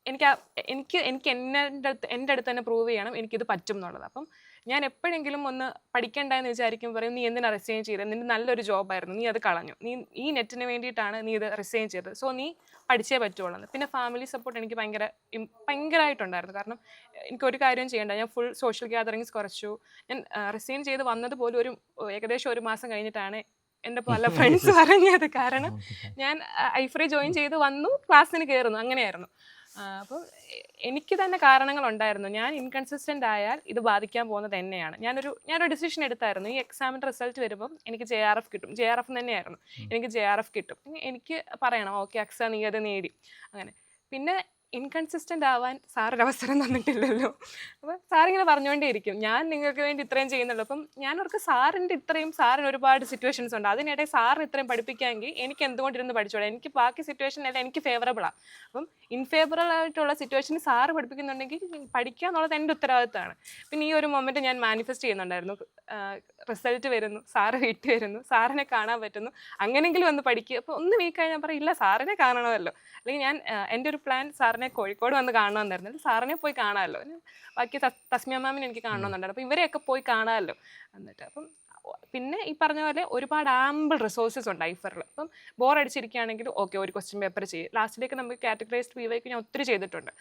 എനിക്ക് എനിക്ക് എനിക്ക് എന്റെ അടുത്ത് എന്റെ അടുത്ത് തന്നെ പ്രൂവ് ചെയ്യണം എനിക്കിത് പറ്റും എന്നുള്ളത്. അപ്പം ഞാൻ എപ്പോഴെങ്കിലും ഒന്ന് പഠിക്കണ്ടെന്ന് വിചാരിക്കും പറയും നീ എന്തിനാ റിസൈൻ ചെയ്തത് നിന്റെ നല്ലൊരു ജോബായിരുന്നു നീ അത് കളഞ്ഞു. നീ ഈ നെറ്റിന് വേണ്ടിയിട്ടാണ് നീ ഇത് റിസൈൻ ചെയ്തത്. സോ നീ പഠിച്ചേ പറ്റുള്ളൂ എന്ന്. പിന്നെ ഫാമിലി സപ്പോർട്ട് എനിക്ക് ഭയങ്കര ഭയങ്കരമായിട്ടുണ്ടായിരുന്നു കാരണം എനിക്ക് ഒരു കാര്യം ചെയ്യേണ്ട. ഞാൻ ഫുൾ സോഷ്യൽ ഗ്യാതറിങ്സ് കുറച്ചു. ഞാൻ റിസൈൻ ചെയ്ത് വന്നത് പോലും ഒരു ഏകദേശം ഒരു മാസം കഴിഞ്ഞിട്ടാണ് എന്റെ പല ഫ്രണ്ട്സ് പറഞ്ഞത്. കാരണം ഞാൻ ഐഫ്രി ജോയിൻ ചെയ്ത് വന്നു ക്ലാസ്സിന് കയറുന്നു അങ്ങനെയായിരുന്നു. ആ, അപ്പം എ- എനിക്ക് തന്നെ കാരണങ്ങൾ ഉണ്ടായിരുന്നു ഞാൻ ഇൻകൺസിസ്റ്റന്റ് ആയാൽ ഇത് ബാധിക്കാൻ പോകുന്നത് തന്നെയാണ് ഞാനൊരു ഞാനൊരു ഡിസിഷൻ എടുത്തായിരുന്നു. ഈ എക്സാമിന്റെ റിസൾട്ട് വരുമ്പം എനിക്ക് ജെ ആർ എഫ് കിട്ടും. ജെ ആർ എഫ് തന്നെയായിരുന്നു. എനിക്ക് ജെ ആർ എഫ് കിട്ടും. എനിക്ക് പറയണം ഓക്കെ അക്സ നീ അത് നേടി. അങ്ങനെ. പിന്നെ ഇൻകൺസിസ്റ്റന്റ് ആവാൻ സാറൊരു അവസരം തന്നിട്ടില്ലല്ലോ. അപ്പോൾ സാറിങ്ങനെ പറഞ്ഞുകൊണ്ടേയിരിക്കും ഞാൻ നിങ്ങൾക്ക് വേണ്ടി ഇത്രയും ചെയ്യുന്നുള്ളൂ. അപ്പം ഞാൻ ഓർക്ക് സാറിന്റെ ഇത്രയും സാറിന് ഒരുപാട് സിറ്റുവേഷൻസ് ഉണ്ട്. അതിനിടെ സാറിന് ഇത്രയും പഠിപ്പിക്കാമെങ്കിൽ എനിക്ക് എന്തുകൊണ്ടിരുന്ന് പഠിച്ചോളാം. എനിക്ക് ബാക്കി സിറ്റുവേഷൻ സിറ്റുവേഷനെല്ലാം എനിക്ക് ഫേവറബിളാണ് അപ്പം ഇൻഫേവറബിൾ ആയിട്ടുള്ള സിറ്റുവേഷനിൽ സാറ് പഠിപ്പിക്കുന്നുണ്ടെങ്കിൽ പഠിക്കുക എന്നുള്ളത് എന്റെ ഉത്തരവാദിത്തമാണ്. പിന്നെ ഈ ഒരു മൊമെന്റ് ഞാൻ മാനിഫെസ്റ്റ് ചെയ്യുന്നുണ്ടായിരുന്നു. റിസൾട്ട് വരുന്നു. സാറ് വീട്ടിൽ വരുന്നു. സാറിനെ കാണാൻ പറ്റുന്നു. അങ്ങനെങ്കിലും ഒന്ന് പഠിക്കുക അപ്പോൾ ഒന്ന് വീക്കായി ഞാൻ പറയും ഇല്ല സാറിനെ കാണണമല്ലോ. അല്ലെങ്കിൽ ഞാൻ എന്റെ ഒരു പ്ലാൻ സാറിനെ കോഴിക്കോട് വന്ന് കാണണമെന്നായിരുന്നു സാറിനെ പോയി കാണാമല്ലോ. ബാക്കി തസ്- തസ്മിയ മാമിനെ എനിക്ക് കാണണമെന്നുണ്ടായിരുന്നു അപ്പോൾ ഇവരെയൊക്കെ പോയി കാണാമല്ലോ. എന്നിട്ട് അപ്പം പിന്നെ ഈ പറഞ്ഞ പോലെ ഒരുപാട് ആമ്പിൾ റിസോഴ്സസ് ഉണ്ട് ഐഫറിൽ അപ്പം ബോർ അടിച്ചിരിക്കുകയാണെങ്കിൽ ഓക്കെ ഒരു ക്വസ്റ്റ്യൻ പേപ്പർ ചെയ്യും. ലാസ്റ്റിലേക്ക് നമുക്ക് കാറ്റഗറൈസ്ഡ് പി വൈക്ക് ഞാൻ ഒത്തിരി ചെയ്തിട്ടുണ്ട്.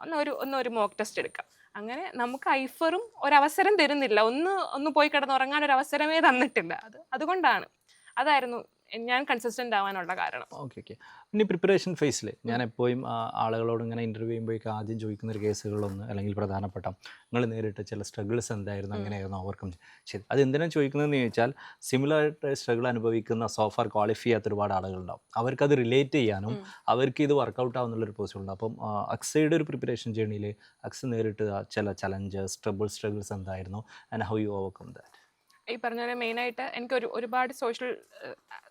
ഒന്ന് ഒരു ഒന്ന് ഒരു മോക്ക് ടെസ്റ്റ് എടുക്കാം. അങ്ങനെ നമുക്ക് ഐഫറും ഒരവസരം തരുന്നില്ല. ഒന്ന് ഒന്ന് പോയി കിടന്നുറങ്ങാൻ ഒരു അവസരമേ തന്നിട്ടില്ല. അത് അതുകൊണ്ടാണ്. അതായിരുന്നു ഞാൻ കൺസിസ്റ്റന്റ് ആവാനുള്ള കാരണം. ഓക്കെ ഓക്കെ പിന്നെ പ്രിപ്പറേഷൻ ഫേസിൽ ഞാൻ എപ്പോഴും ആളുകളോട് ഇങ്ങനെ ഇന്റർവ്യൂ ചെയ്യുമ്പോഴേക്കും ആദ്യം ചോദിക്കുന്ന ഒരു കേസുകളൊന്ന് അല്ലെങ്കിൽ പ്രധാനപ്പെട്ട നിങ്ങൾ നേരിട്ട ചില സ്ട്രഗിൾസ് എന്തായിരുന്നു അങ്ങനെയായിരുന്നു ഓവർകം ചെയ്ത് അത് എന്തിനാണ് ചോദിക്കുന്നതെന്ന് ചോദിച്ചാൽ സിമിലർ ആയിട്ട് സ്ട്രഗിൾ അനുഭവിക്കുന്ന സോഫാർ ക്വാളിഫൈ ചെയ്യാത്ത ഒരുപാട് ആളുകളുണ്ടാവും. അത് റിലേറ്റ് ചെയ്യാനും അവർക്ക് ഇത് വർക്കൗട്ട് ആവുന്നുള്ളൊരു പോസിബിൾ ഉണ്ട് അപ്പം അക്സയുടെ ഒരു പ്രിപ്പറേഷൻ ജേണിയിൽ അക്സ് നേരിട്ട് ചില ചലഞ്ചസ് ട്രബിൾ സ്ട്രഗിൾസ് എന്തായിരുന്നു and how you overcome that ഈ പറഞ്ഞ പോലെ മെയിനായിട്ട് എനിക്ക് ഒരു ഒരുപാട് സോഷ്യൽ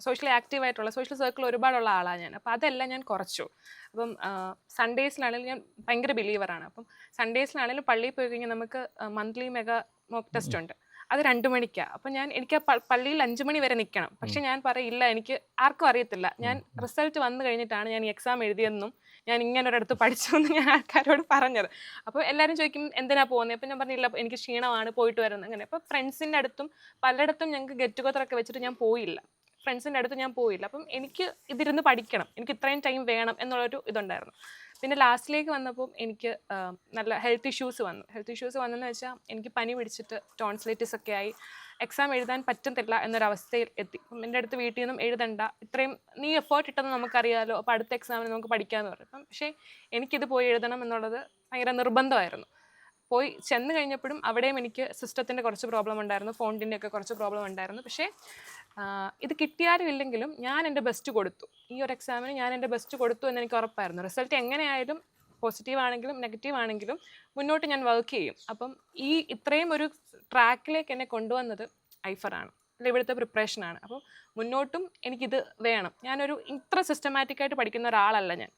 സോഷ്യലി ആക്റ്റീവ് ആയിട്ടുള്ള സോഷ്യൽ സർക്കിൾ ഒരുപാടുള്ള ആളാണ് ഞാൻ. അപ്പോൾ അതെല്ലാം ഞാൻ കുറച്ചു. അപ്പം സൺഡേസിലാണെങ്കിലും ഞാൻ ഭയങ്കര ബിലീവറാണ്. അപ്പം സൺഡേസിലാണെങ്കിലും പള്ളിയിൽ പോയി കഴിഞ്ഞാൽ നമുക്ക് മന്ത്ലി മെഗാ മോക്ക് ടെസ്റ്റ് ഉണ്ട്. അത് രണ്ട് മണിക്കാണ് അപ്പം ഞാൻ എനിക്ക് ആ പള്ളിയിൽ അഞ്ച് മണി വരെ നിൽക്കണം. പക്ഷെ ഞാൻ പറയില്ല എനിക്ക് ആർക്കും അറിയത്തില്ല. ഞാൻ റിസൾട്ട് വന്നു കഴിഞ്ഞിട്ടാണ് ഞാൻ എക്സാം എഴുതിയെന്നും ഞാൻ ഇങ്ങനെ ഒരിടത്ത് പഠിച്ചു എന്ന് ഞാൻ ആൾക്കാരോട് പറഞ്ഞത്. അപ്പോൾ എല്ലാവരും ചോദിക്കും എന്തിനാ പോകുന്നത് അപ്പോൾ ഞാൻ പറഞ്ഞില്ല എനിക്ക് ക്ഷീണമാണ് പോയിട്ട് വരുന്നത് അങ്ങനെ. അപ്പോൾ ഫ്രണ്ട്സിന്റെ അടുത്തും പലയിടത്തും ഞങ്ങൾക്ക് ഗെറ്റ് ടുഗദർ ഒക്കെ വെച്ചിട്ട് ഞാൻ പോയില്ല. ഫ്രണ്ട്സിന്റെ അടുത്ത് ഞാൻ പോയില്ല. അപ്പം എനിക്ക് ഇതിരുന്ന് പഠിക്കണം. എനിക്ക് ഇത്രയും ടൈം വേണം എന്നുള്ളൊരു ഇതുണ്ടായിരുന്നു. പിന്നെ ലാസ്റ്റിലേക്ക് വന്നപ്പോൾ എനിക്ക് നല്ല ഹെൽത്ത് ഇഷ്യൂസ് വന്നു. ഹെൽത്ത് ഇഷ്യൂസ് വന്നെന്ന് വെച്ചാൽ എനിക്ക് പനി പിടിച്ചിട്ട് ടോൺസിലൈറ്റിസ് ഒക്കെ ആയി. എക്സാം എഴുതാൻ പറ്റത്തില്ല എന്നൊരവസ്ഥയിൽ എത്തി. എന്റെ അടുത്ത് വീട്ടിൽ നിന്നും എഴുതണ്ട. ഇത്രയും നീ എഫേർട്ട് ഇട്ടെന്ന് നമുക്കറിയാമല്ലോ അപ്പോൾ അടുത്ത എക്സാമിന് നമുക്ക് പഠിക്കാമെന്ന് പറയും അപ്പം പക്ഷേ എനിക്കിത് പോയി എഴുതണം എന്നുള്ളത് ഭയങ്കര നിർബന്ധമായിരുന്നു. പോയി ചെന്ന് കഴിഞ്ഞപ്പോഴും അവിടെയും എനിക്ക് സിസ്റ്റത്തിന്റെ കുറച്ച് പ്രോബ്ലം ഉണ്ടായിരുന്നു ഫോണിന്റെ ഒക്കെ കുറച്ച് പ്രോബ്ലം ഉണ്ടായിരുന്നു. പക്ഷേ ഇത് കിട്ടിയാലും ഇല്ലെങ്കിലും ഞാൻ എന്റെ ബെസ്റ്റ് കൊടുത്തു. ഈ ഒരു എക്സാമിന് ഞാൻ എന്റെ ബെസ്റ്റ് കൊടുത്തു എന്ന് എനിക്ക് ഉറപ്പായിരുന്നു. റിസൾട്ട് എങ്ങനെയായാലും പോസിറ്റീവ് ആണെങ്കിലും നെഗറ്റീവ് ആണെങ്കിലും മുന്നോട്ട് ഞാൻ വർക്ക് ചെയ്യും. അപ്പം ഈ ഇത്രയും ഒരു ട്രാക്കിലേക്ക് എന്നെ കൊണ്ടുവന്നത് ഐഫറാണ് ഇവിടുത്തെ പ്രിപ്പറേഷനാണ് അപ്പോൾ മുന്നോട്ടും എനിക്കിത് വേണം. ഞാനൊരു ഇത്ര സിസ്റ്റമാറ്റിക്കായിട്ട് പഠിക്കുന്ന ഒരാളല്ല ഞാൻ.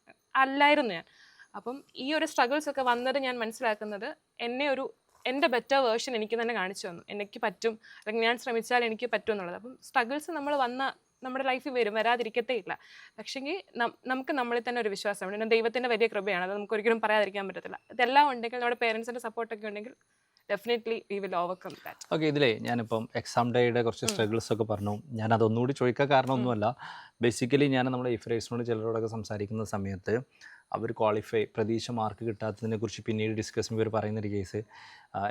അല്ലായിരുന്നു ഞാൻ. അപ്പം ഈ ഒരു സ്ട്രഗിൾസ് ഒക്കെ വന്നത് ഞാൻ മനസ്സിലാക്കുന്നത് എന്നെ ഒരു എന്റെ ബെറ്റർ വേർഷൻ എനിക്ക് തന്നെ കാണിച്ചു തന്നു. എനിക്ക് പറ്റും. അല്ലെങ്കിൽ ഞാൻ ശ്രമിച്ചാൽ എനിക്ക് പറ്റും എന്നുള്ളത്. അപ്പം സ്ട്രഗിൾസ് നമ്മൾ വന്ന നമ്മുടെ ലൈഫിൽ വരും. വരാതിരിക്കത്തേ ഇല്ല. പക്ഷേങ്കിൽ നമുക്ക് നമ്മളിൽ തന്നെ ഒരു വിശ്വാസമുണ്ട്. പിന്നെ ദൈവത്തിന്റെ വലിയ കൃപയാണ്. അത് നമുക്ക് ഒരിക്കലും പറയാതിരിക്കാൻ പറ്റത്തില്ല. ഇതെല്ലാം ഉണ്ടെങ്കിൽ നമ്മുടെ പേരൻസിന്റെ സപ്പോർട്ടൊക്കെ ഉണ്ടെങ്കിൽ definitely we will overcome that okay ഇതിലേ ഞാനിപ്പം എക്സാം ഡേയുടെ കുറച്ച് സ്ട്രഗിൾസ് ഒക്കെ പറഞ്ഞു. ഞാൻ അതൊന്നുകൂടി ചോദിക്കാൻ കാരണമൊന്നുമല്ല. ബേസിക്കലി ഞാൻ നമ്മുടെ ഇഫ്രേസിനോട് ചിലരോടൊക്കെ സംസാരിക്കുന്ന സമയത്ത് അവർ ക്വാളിഫൈ പ്രതീക്ഷ മാർക്ക് കിട്ടാത്തതിനെ കുറിച്ച് പിന്നീട് ഡിസ്കസ് ഇവർ പറയുന്ന ഒരു കേസ്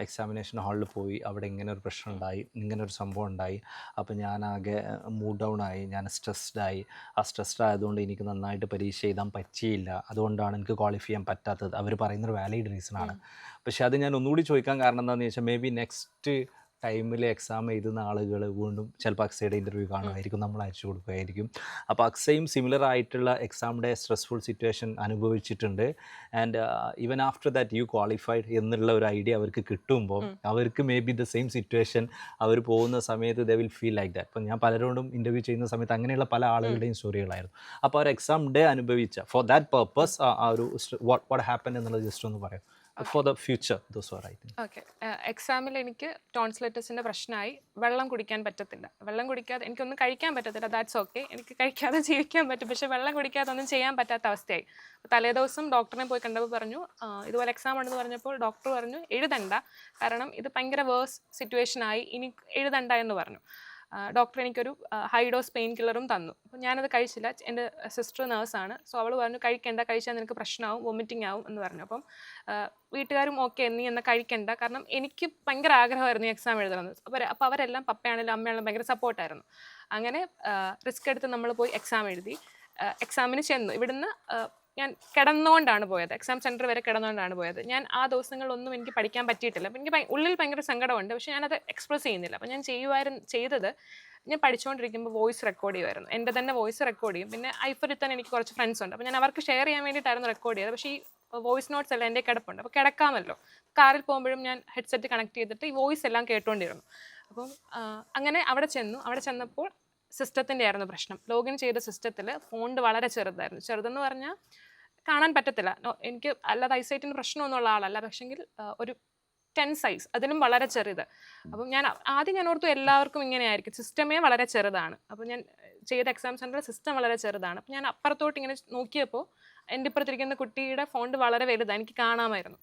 എക്സാമിനേഷൻ ഹാളിൽ പോയി അവിടെ ഇങ്ങനെ ഒരു പ്രശ്നം ഉണ്ടായി ഇങ്ങനെ ഒരു സംഭവം ഉണ്ടായി. അപ്പോൾ ഞാൻ ആകെ മൂഡ് ഡൗൺ ആയി ഞാൻ സ്ട്രെസ്ഡ് ആയി. ആ സ്ട്രെസ്ഡ് ആയതുകൊണ്ട് എനിക്ക് നന്നായിട്ട് പരീക്ഷ എഴുതാൻ പറ്റിയില്ല. അതുകൊണ്ടാണ് എനിക്ക് ക്വാളിഫൈ ചെയ്യാൻ പറ്റാത്തത്. അവർ പറയുന്നൊരു വാലിഡ് റീസൺ ആണ്. പക്ഷെ അത് ഞാൻ ഒന്നുകൂടി ചോദിക്കാൻ കാരണം എന്താണെന്ന് ചോദിച്ചാൽ മേ ബി നെക്സ്റ്റ് ടൈമിൽ എക്സാം എഴുതുന്ന ആളുകൾ വീണ്ടും ചിലപ്പോൾ അക്സയുടെ ഇന്റർവ്യൂ കാണുമായിരിക്കും. നമ്മൾ അയച്ചു കൊടുക്കുമായിരിക്കും. അപ്പോൾ അക്സയും സിമിലർ ആയിട്ടുള്ള എക്സാമിന്റെ സ്ട്രെസ്ഫുൾ സിറ്റുവേഷൻ അനുഭവിച്ചിട്ടുണ്ട്. And even after that you qualified എന്നുള്ള ഒരു ഐഡിയ അവർക്ക് കിട്ടുമ്പോൾ അവർക്ക് may be the same situation അവർ പോകുന്ന സമയത്ത് they will feel like that അപ്പോൾ ഞാൻ പലരോടും ഇന്റർവ്യൂ ചെയ്യുന്ന സമയത്ത് അങ്ങനെയുള്ള പല ആളുകളുടെയും സ്റ്റോറികളായിരുന്നു അപ്പോൾ അവർ എക്സാം ഡേ അനുഭവിച്ച ഫോർ ദാറ്റ് പർപ്പസ് ആ ഒരു വാട്ട് വാട്ട് ഹാപ്പൻ എന്നുള്ളത് ജസ്റ്റ് ഒന്ന് പറയാം. For the future those are I think okay എക്സാമിൽ എനിക്ക് ടോൺസിലൈറ്റിസിന്റെ പ്രശ്നമായി വെള്ളം കുടിക്കാൻ പറ്റത്തില്ല. വെള്ളം കുടിക്കാതെ എനിക്കൊന്നും കഴിക്കാൻ പറ്റത്തില്ല. ദാറ്റ്സ് ഓക്കെ എനിക്ക് കഴിക്കാതെ ജീവിക്കാൻ പറ്റും. പക്ഷേ വെള്ളം കുടിക്കാതെ ഒന്നും ചെയ്യാൻ പറ്റാത്ത അവസ്ഥയായി. തലേദിവസം ഡോക്ടറിനെ പോയി കണ്ടപ്പോൾ പറഞ്ഞു "ആ, ഇതുപോലെ എക്സാം ഉണ്ടെന്ന് പറഞ്ഞപ്പോൾ ഡോക്ടർ പറഞ്ഞു എഴുതണ്ട. കാരണം ഇത് ഭയങ്കര വേഴ്സ് സിറ്റുവേഷനായി ഇനി എഴുതണ്ട എന്ന് പറഞ്ഞു. ഡോക്ടർ എനിക്കൊരു ഹൈ ഡോസ് പെയിൻ കില്ലറും തന്നു. അപ്പോൾ ഞാനത് കഴിച്ചില്ല. എന്റെ സിസ്റ്റർ നേഴ്സാണ് സോ അവൾ പറഞ്ഞു കഴിക്കേണ്ട കഴിച്ചാൽ നിനക്ക് പ്രശ്നമാവും വൊമിറ്റിംഗ് ആവും എന്ന് പറഞ്ഞു. അപ്പം വീട്ടുകാരും ഓക്കെ നീ എന്നാൽ കഴിക്കണ്ട. കാരണം എനിക്ക് ഭയങ്കര ആഗ്രഹമായിരുന്നു എക്സാം എഴുതണമെന്ന് അപ്പോൾ അപ്പോൾ അവരെല്ലാം പപ്പയാണെങ്കിലും അമ്മയാണെങ്കിലും ഭയങ്കര സപ്പോർട്ടായിരുന്നു അങ്ങനെ റിസ്ക് എടുത്ത് നമ്മൾ പോയി എക്സാം എഴുതി. എക്സാമിന് ചെന്നു. ഇവിടുന്ന് ഞാൻ കിടന്നുകൊണ്ടാണ് പോയത്. എക്സാം സെന്റർ വരെ കിടന്നുകൊണ്ടാണ് പോയത്. ഞാൻ ആ ദിവസങ്ങളൊന്നും എനിക്ക് പഠിക്കാൻ പറ്റിയിട്ടില്ല. അപ്പം എനിക്ക് ഉള്ളിൽ ഭയങ്കര സങ്കടമുണ്ട്. പക്ഷേ ഞാനത് എക്സ്പ്രസ് ചെയ്യുന്നില്ല. അപ്പം ഞാൻ ചെയ്യുമായിരുന്നു ചെയ്തത് ഞാൻ പഠിച്ചുകൊണ്ടിരിക്കുമ്പോൾ വോയിസ് റെക്കോർഡ് ചെയ്യുമായിരുന്നു എന്റെ തന്നെ വോയിസ് റെക്കോർഡ് ചെയ്യും. പിന്നെ ഐഫറിൽ തന്നെ എനിക്ക് കുറച്ച് ഫ്രണ്ട്സ് ഉണ്ട്. അപ്പോൾ ഞാൻ അവർക്ക് ഷെയർ ചെയ്യാൻ വേണ്ടിയിട്ടായിരുന്നു റെക്കോർഡ് ചെയ്തത്. പക്ഷേ ഈ വോയിസ് നോട്ട്സ് എല്ലാം എന്റെ കിടപ്പുണ്ട്. അപ്പോൾ കിടക്കാമല്ലോ. കാറിൽ പോകുമ്പോഴും ഞാൻ ഹെഡ്സെറ്റ് കണക്ട് ചെയ്തിട്ട് ഈ വോയിസ് എല്ലാം കേട്ടുകൊണ്ടിരുന്നു അപ്പം അങ്ങനെ അവിടെ ചെന്നു. അവിടെ ചെന്നപ്പോൾ സിസ്റ്റത്തിന്റെ ആയിരുന്നു പ്രശ്നം. ലോഗിൻ ചെയ്ത സിസ്റ്റത്തിൽ ഫോണ്ട് വളരെ ചെറുതായിരുന്നു. ചെറുതെന്ന് പറഞ്ഞാൽ കാണാൻ പറ്റത്തില്ല. എനിക്ക് അല്ലാതെ ഐസൈറ്റിന് പ്രശ്നമൊന്നുമുള്ള ആളല്ല. പക്ഷെങ്കിൽ ഒരു ടെൻ സൈസ് അതിലും വളരെ ചെറുത്. അപ്പം ഞാൻ ആദ്യം ഞാൻ ഓർത്തു എല്ലാവർക്കും ഇങ്ങനെയായിരിക്കും. സിസ്റ്റമേ വളരെ ചെറുതാണ്. അപ്പം ഞാൻ ചെയ്ത എക്സാം സെന്ററിൽ സിസ്റ്റം വളരെ ചെറുതാണ്. അപ്പം ഞാൻ അപ്പുറത്തോട്ട് ഇങ്ങനെ നോക്കിയപ്പോൾ എന്റെ ഇപ്പുറത്തിരിക്കുന്ന കുട്ടിയുടെ ഫോണ്ട് വളരെ വലുതാണ്. എനിക്ക് കാണാമായിരുന്നു.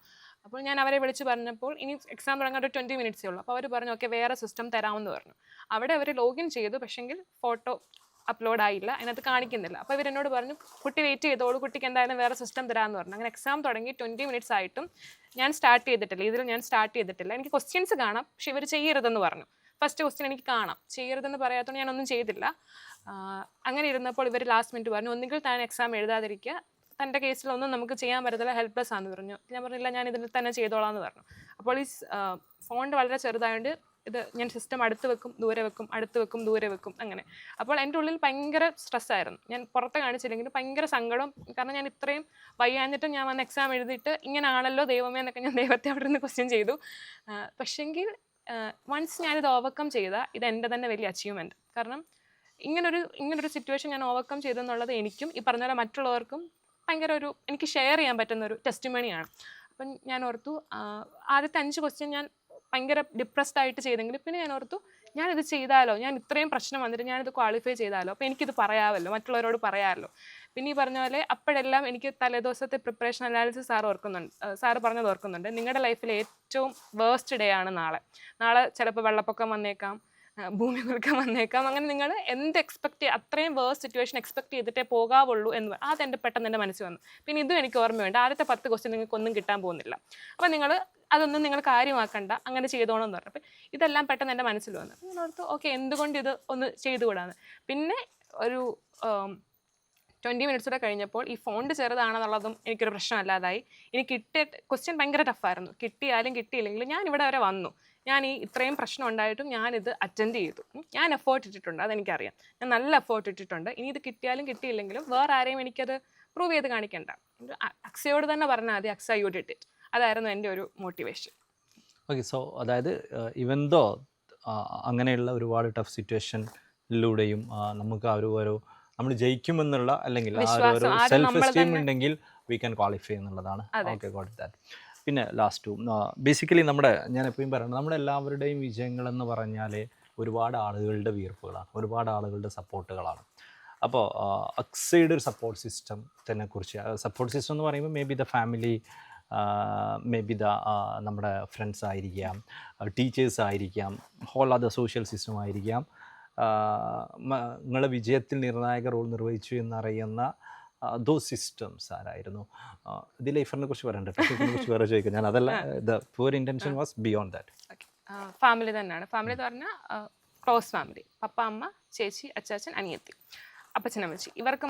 അപ്പോൾ ഞാൻ അവരെ വിളിച്ച് പറഞ്ഞപ്പോൾ ഇനി എക്സാം തുടങ്ങാൻ ഒരു ട്വന്റി മിനിറ്റ്സേ ഉള്ളൂ. അപ്പോൾ അവർ പറഞ്ഞു ഓക്കെ വേറെ സിസ്റ്റം തരാമെന്ന് പറഞ്ഞു. അവിടെ അവർ ലോഗിൻ ചെയ്തു പക്ഷെങ്കിൽ ഫോട്ടോ അപ്ലോഡ് ആയില്ല. അതിനകത്ത് കാണിക്കുന്നില്ല. അപ്പോൾ ഇവരെന്നോട് പറഞ്ഞു കുട്ടി വെയിറ്റ് ചെയ്തോളൂ കുട്ടിക്ക് എന്തായാലും വേറെ സിസ്റ്റം തരാമെന്ന് പറഞ്ഞു. അങ്ങനെ എക്സാം തുടങ്ങി ട്വന്റി മിനിറ്റ്സ് ആയിട്ടും ഞാൻ സ്റ്റാർട്ട് ചെയ്തിട്ടില്ല. ഇതിൽ ഞാൻ സ്റ്റാർട്ട് ചെയ്തിട്ടില്ല. എനിക്ക് ക്വസ്റ്റ്യൻസ് കാണാം പക്ഷെ ഇവർ ചെയ്യരുതെന്ന് പറഞ്ഞു. ഫസ്റ്റ് ക്വസ്റ്റ്യൻ എനിക്ക് കാണാം. ചെയ്യരുതെന്ന് പറയാത്തതുകൊണ്ട് ഞാനൊന്നും ചെയ്തില്ല. അങ്ങനെ ഇരുന്നപ്പോൾ ഇവർ ലാസ്റ്റ് മിനിറ്റ് പറഞ്ഞു ഒന്നുകിൽ താൻ എക്സാം എഴുതാതിരിക്കുക തന്റെ കേസിലൊന്നും നമുക്ക് ചെയ്യാൻ പറ്റത്തില്ല ഹെൽപ്ലെസ് ആണെന്ന് പറഞ്ഞു. ഞാൻ പറഞ്ഞില്ല ഞാൻ ഇതിൽ തന്നെ ചെയ്തോളാം എന്ന് പറഞ്ഞു. അപ്പോൾ ഈ ഫോണ്ട് വളരെ ചെറുതായതുകൊണ്ട് ഇത് ഞാൻ സിസ്റ്റം അടുത്ത് വെക്കും ദൂരെ വെക്കും അടുത്ത് വെക്കും ദൂരെ വെക്കും അങ്ങനെ. അപ്പോൾ എന്റെ ഉള്ളിൽ ഭയങ്കര സ്ട്രെസ്സായിരുന്നു ഞാൻ പുറത്ത് കാണിച്ചില്ലെങ്കിലും ഭയങ്കര സങ്കടം കാരണം ഞാൻ ഇത്രയും വയ്യാഞ്ഞിട്ട് ഞാൻ വന്ന് എക്സാം എഴുതിയിട്ട് ഇങ്ങനെയാണല്ലോ ദൈവമേ എന്നൊക്കെ ഞാൻ ദൈവത്തെ അവിടെ നിന്ന് ക്വസ്റ്റ്യൻ ചെയ്തു പക്ഷെങ്കിൽ വൺസ് ഞാനിത് ഓവർകം ചെയ്ത ഇത് എന്റെ തന്നെ വലിയ അച്ചീവ്മെന്റ് കാരണം ഇങ്ങനൊരു ഇങ്ങനൊരു സിറ്റുവേഷൻ ഞാൻ ഓവർകം ചെയ്തെന്നുള്ളത് എനിക്കും ഈ പറഞ്ഞ പോലെ മറ്റുള്ളവർക്കും ഭയങ്കര ഒരു എനിക്ക് ഷെയർ ചെയ്യാൻ പറ്റുന്ന ഒരു ടെസ്റ്റിമണിയാണ് അപ്പം ഞാൻ ഓർത്തു ആദ്യത്തെ അഞ്ച് ക്വസ്റ്റ്യൻ ഞാൻ ഭയങ്കര ഡിപ്രസ്ഡ് ആയിട്ട് ചെയ്തെങ്കിൽ പിന്നെ ഞാൻ ഓർത്തു ഞാനിത് ചെയ്താലോ? ഞാൻ ഇത്രയും പ്രശ്നം വന്നിട്ട് ഞാനിത് ക്വാളിഫൈ ചെയ്താലോ? അപ്പോൾ എനിക്കിത് പറയാമല്ലോ മറ്റുള്ളവരോട് പറയാമല്ലോ പിന്നെ ഈ പറഞ്ഞ പോലെ അപ്പോഴെല്ലാം എനിക്ക് തലേദിവസത്തെ പ്രിപ്പറേഷൻ അനാലിസിസ് സാർ ഓർക്കുന്നുണ്ട് സാർ പറഞ്ഞത് ഓർക്കുന്നുണ്ട് നിങ്ങളുടെ ലൈഫിലെ ഏറ്റവും വേസ്റ്റ് ഡേ ആണ് നാളെ. നാളെ ചിലപ്പോൾ വെള്ളപ്പൊക്കം വന്നേക്കാം ഭൂമി കുലുക്കം വന്നേക്കാം. അങ്ങനെ നിങ്ങൾ എന്ത് എക്സ്പെക്ട് അത്രയും വേഴ്സ് സിറ്റുവേഷൻ എക്സ്പെക്ട് ചെയ്തിട്ടേ പോകാവുള്ളൂ എന്ന് അതെന്റെ പെട്ടെന്ന് എന്റെ മനസ്സിൽ വന്നു. പിന്നെ ഇതും എനിക്ക് ഓർമ്മയുണ്ട്. ആദ്യത്തെ പത്ത് ക്വസ്റ്റ്യൻ നിങ്ങൾക്ക് ഒന്നും കിട്ടാൻ പോകുന്നില്ല. അപ്പോൾ നിങ്ങൾ അതൊന്നും നിങ്ങൾ കാര്യമാക്കണ്ട. അങ്ങനെ ചെയ്തോണം എന്ന് പറഞ്ഞു. അപ്പം ഇതെല്ലാം പെട്ടെന്ന് എന്റെ മനസ്സിൽ വന്നു. അപ്പോൾ ഞാൻ ഓർത്ത് ഓക്കെ എന്തുകൊണ്ട് ഇത് ഒന്ന് ചെയ്തുകൂടാന്ന്? പിന്നെ ഒരു ട്വന്റി മിനിറ്റ്സ് കൂടെ കഴിഞ്ഞപ്പോൾ ഈ ഫോണ്ട് ചെറുതാണെന്നുള്ളതും എനിക്കൊരു പ്രശ്നമല്ലാതായി. ഇനി കിട്ടിയ ക്വസ്റ്റ്യൻ ഭയങ്കര ടഫായിരുന്നു കിട്ടിയാലും കിട്ടിയില്ലെങ്കിലും ഞാൻ ഇവിടെ വരെ വന്നു. ഞാൻ ഈ ഇത്രയും പ്രശ്നം ഉണ്ടായിട്ടും ഞാനിത് അറ്റൻഡ് ചെയ്തു. ഞാൻ എഫേർട്ട് ഇട്ടിട്ടുണ്ട് അതെനിക്കറിയാം. ഞാൻ നല്ല എഫേർട്ട് ഇട്ടിട്ടുണ്ട്. ഇനി ഇത് കിട്ടിയാലും കിട്ടിയില്ലെങ്കിലും വേറെ ആരെയും എനിക്കത് പ്രൂവ് ചെയ്ത് കാണിക്കണ്ട. അക്സയോട് തന്നെ പറഞ്ഞാൽ മതി അക്സ യു ഡിറ്റ് ഇറ്റ് അതായിരുന്നു എന്റെ ഒരു മോട്ടിവേഷൻ ഓക്കെ സോ അതായത് ഇവൻ ദോ അങ്ങനെയുള്ള ഒരുപാട് ടഫ് സിറ്റുവേഷനിലൂടെയും നമുക്ക് ആ ഒരു ഓരോ നമ്മൾ ജയിക്കുമെന്നുള്ള അല്ലെങ്കിൽ ആ ഒരു സെൽഫ് എസ്റ്റീം ഉണ്ടെങ്കിൽ വി ക്യാൻ ക്വാളിഫൈ എന്നുള്ളതാണ്. ഓക്കെ ഗോട്ട് ദാറ്റ് പിന്നെ ലാസ്റ്റ് ബേസിക്കലി നമ്മുടെ ഞാൻ എപ്പോഴും പറയുന്നത് നമ്മുടെ എല്ലാവരുടെയും വിജയങ്ങൾ എന്ന് പറഞ്ഞാൽ ഒരുപാട് ആളുകളുടെ വീർപ്പുകളാണ്. ഒരുപാട് ആളുകളുടെ സപ്പോർട്ടുകളാണ്. അപ്പോൾ അക്സൈഡ് ഒരു സപ്പോർട്ട് സിസ്റ്റം തന്നെ കുറിച്ച് സപ്പോർട്ട് സിസ്റ്റം എന്ന് പറയുമ്പോൾ may be the family may be the നമ്മുടെ ഫ്രണ്ട്സ് ആയിരിക്കാം ടീച്ചേഴ്സ് ആയിരിക്കാം ഹോൾ അതർ സോഷ്യൽ സിസ്റ്റം ആയിരിക്കാം. നിങ്ങളുടെ വിജയത്തിൽ നിർണായക റോൾ നിർവഹിച്ചു എന്നറിയുന്ന ദോ സിസ്റ്റംസ് ആരായിരുന്നു? ഇത് ലൈഫറിനെ കുറിച്ച് പറയണ്ട കുറിച്ച് വേറെ ചോദിക്കാം. ഞാൻ അതല്ല the pure intention was beyond that family തന്നെയാണ്. ഫാമിലി എന്ന് പറഞ്ഞാൽ ക്ലോസ് ഫാമിലി പപ്പ അമ്മ ചേച്ചി അച്ചാച്ചൻ അനിയത്തി അപ്പച്ചൻ അമ്മച്ചി. ഇവർക്ക്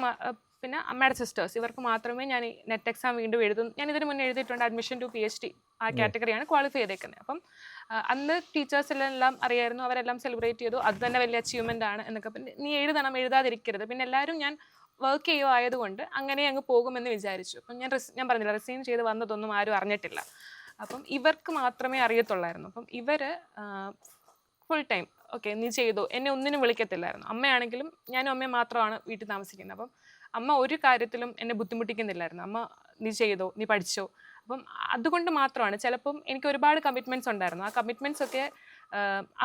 പിന്നെ അമ്മയുടെ സിസ്റ്റേഴ്സ് ഇവർക്ക് മാത്രമേ ഞാൻ നെറ്റ് എക്സാം വീണ്ടും എഴുതും. ഞാൻ ഇതിന് മുന്നേ എഴുതിയിട്ടുണ്ട് admission to P H D ആ കാറ്റഗറിയാണ് ക്വാളിഫൈ ചെയ്തേക്കുന്നത്. അപ്പം അന്ന് അന്ന് ടീച്ചേഴ്സിലെല്ലാം അറിയായിരുന്നു അവരെല്ലാം സെലിബ്രേറ്റ് ചെയ്തു. അത് തന്നെ വലിയ അച്ചീവ്മെന്റ് ആണ് എന്നൊക്കെ പിന്നെ നീ എഴുതണം എഴുതാതിരിക്കരുത്. പിന്നെ എല്ലാവരും ഞാൻ വർക്ക് ചെയ്യുക ആയതുകൊണ്ട് അങ്ങനെ അങ്ങ് പോകുമെന്ന് വിചാരിച്ചു. അപ്പം ഞാൻ ഞാൻ പറഞ്ഞില്ല റിസൈൻ ചെയ്ത് വന്നതൊന്നും ആരും അറിഞ്ഞിട്ടില്ല. അപ്പം ഇവർക്ക് മാത്രമേ അറിയത്തുള്ളായിരുന്നു. അപ്പം ഇവർ ഫുൾ ടൈം ഓക്കെ നീ ചെയ്തോ. എന്നെ ഒന്നിനും വിളിക്കത്തില്ലായിരുന്നു. അമ്മയാണെങ്കിലും ഞാനും അമ്മയും മാത്രമാണ് വീട്ടിൽ താമസിക്കുന്നത്. അപ്പം അമ്മ ഒരു കാര്യത്തിലും എന്നെ ബുദ്ധിമുട്ടിക്കുന്നില്ലായിരുന്നു. അമ്മ നീ ചെയ്തോ നീ പഠിച്ചോ. അപ്പം അതുകൊണ്ട് മാത്രമാണ്. ചിലപ്പം എനിക്ക് ഒരുപാട് കമ്മിറ്റ്മെന്റ്സ് ഉണ്ടായിരുന്നു. ആ കമ്മിറ്റ്മെന്റ്സ് ഒക്കെ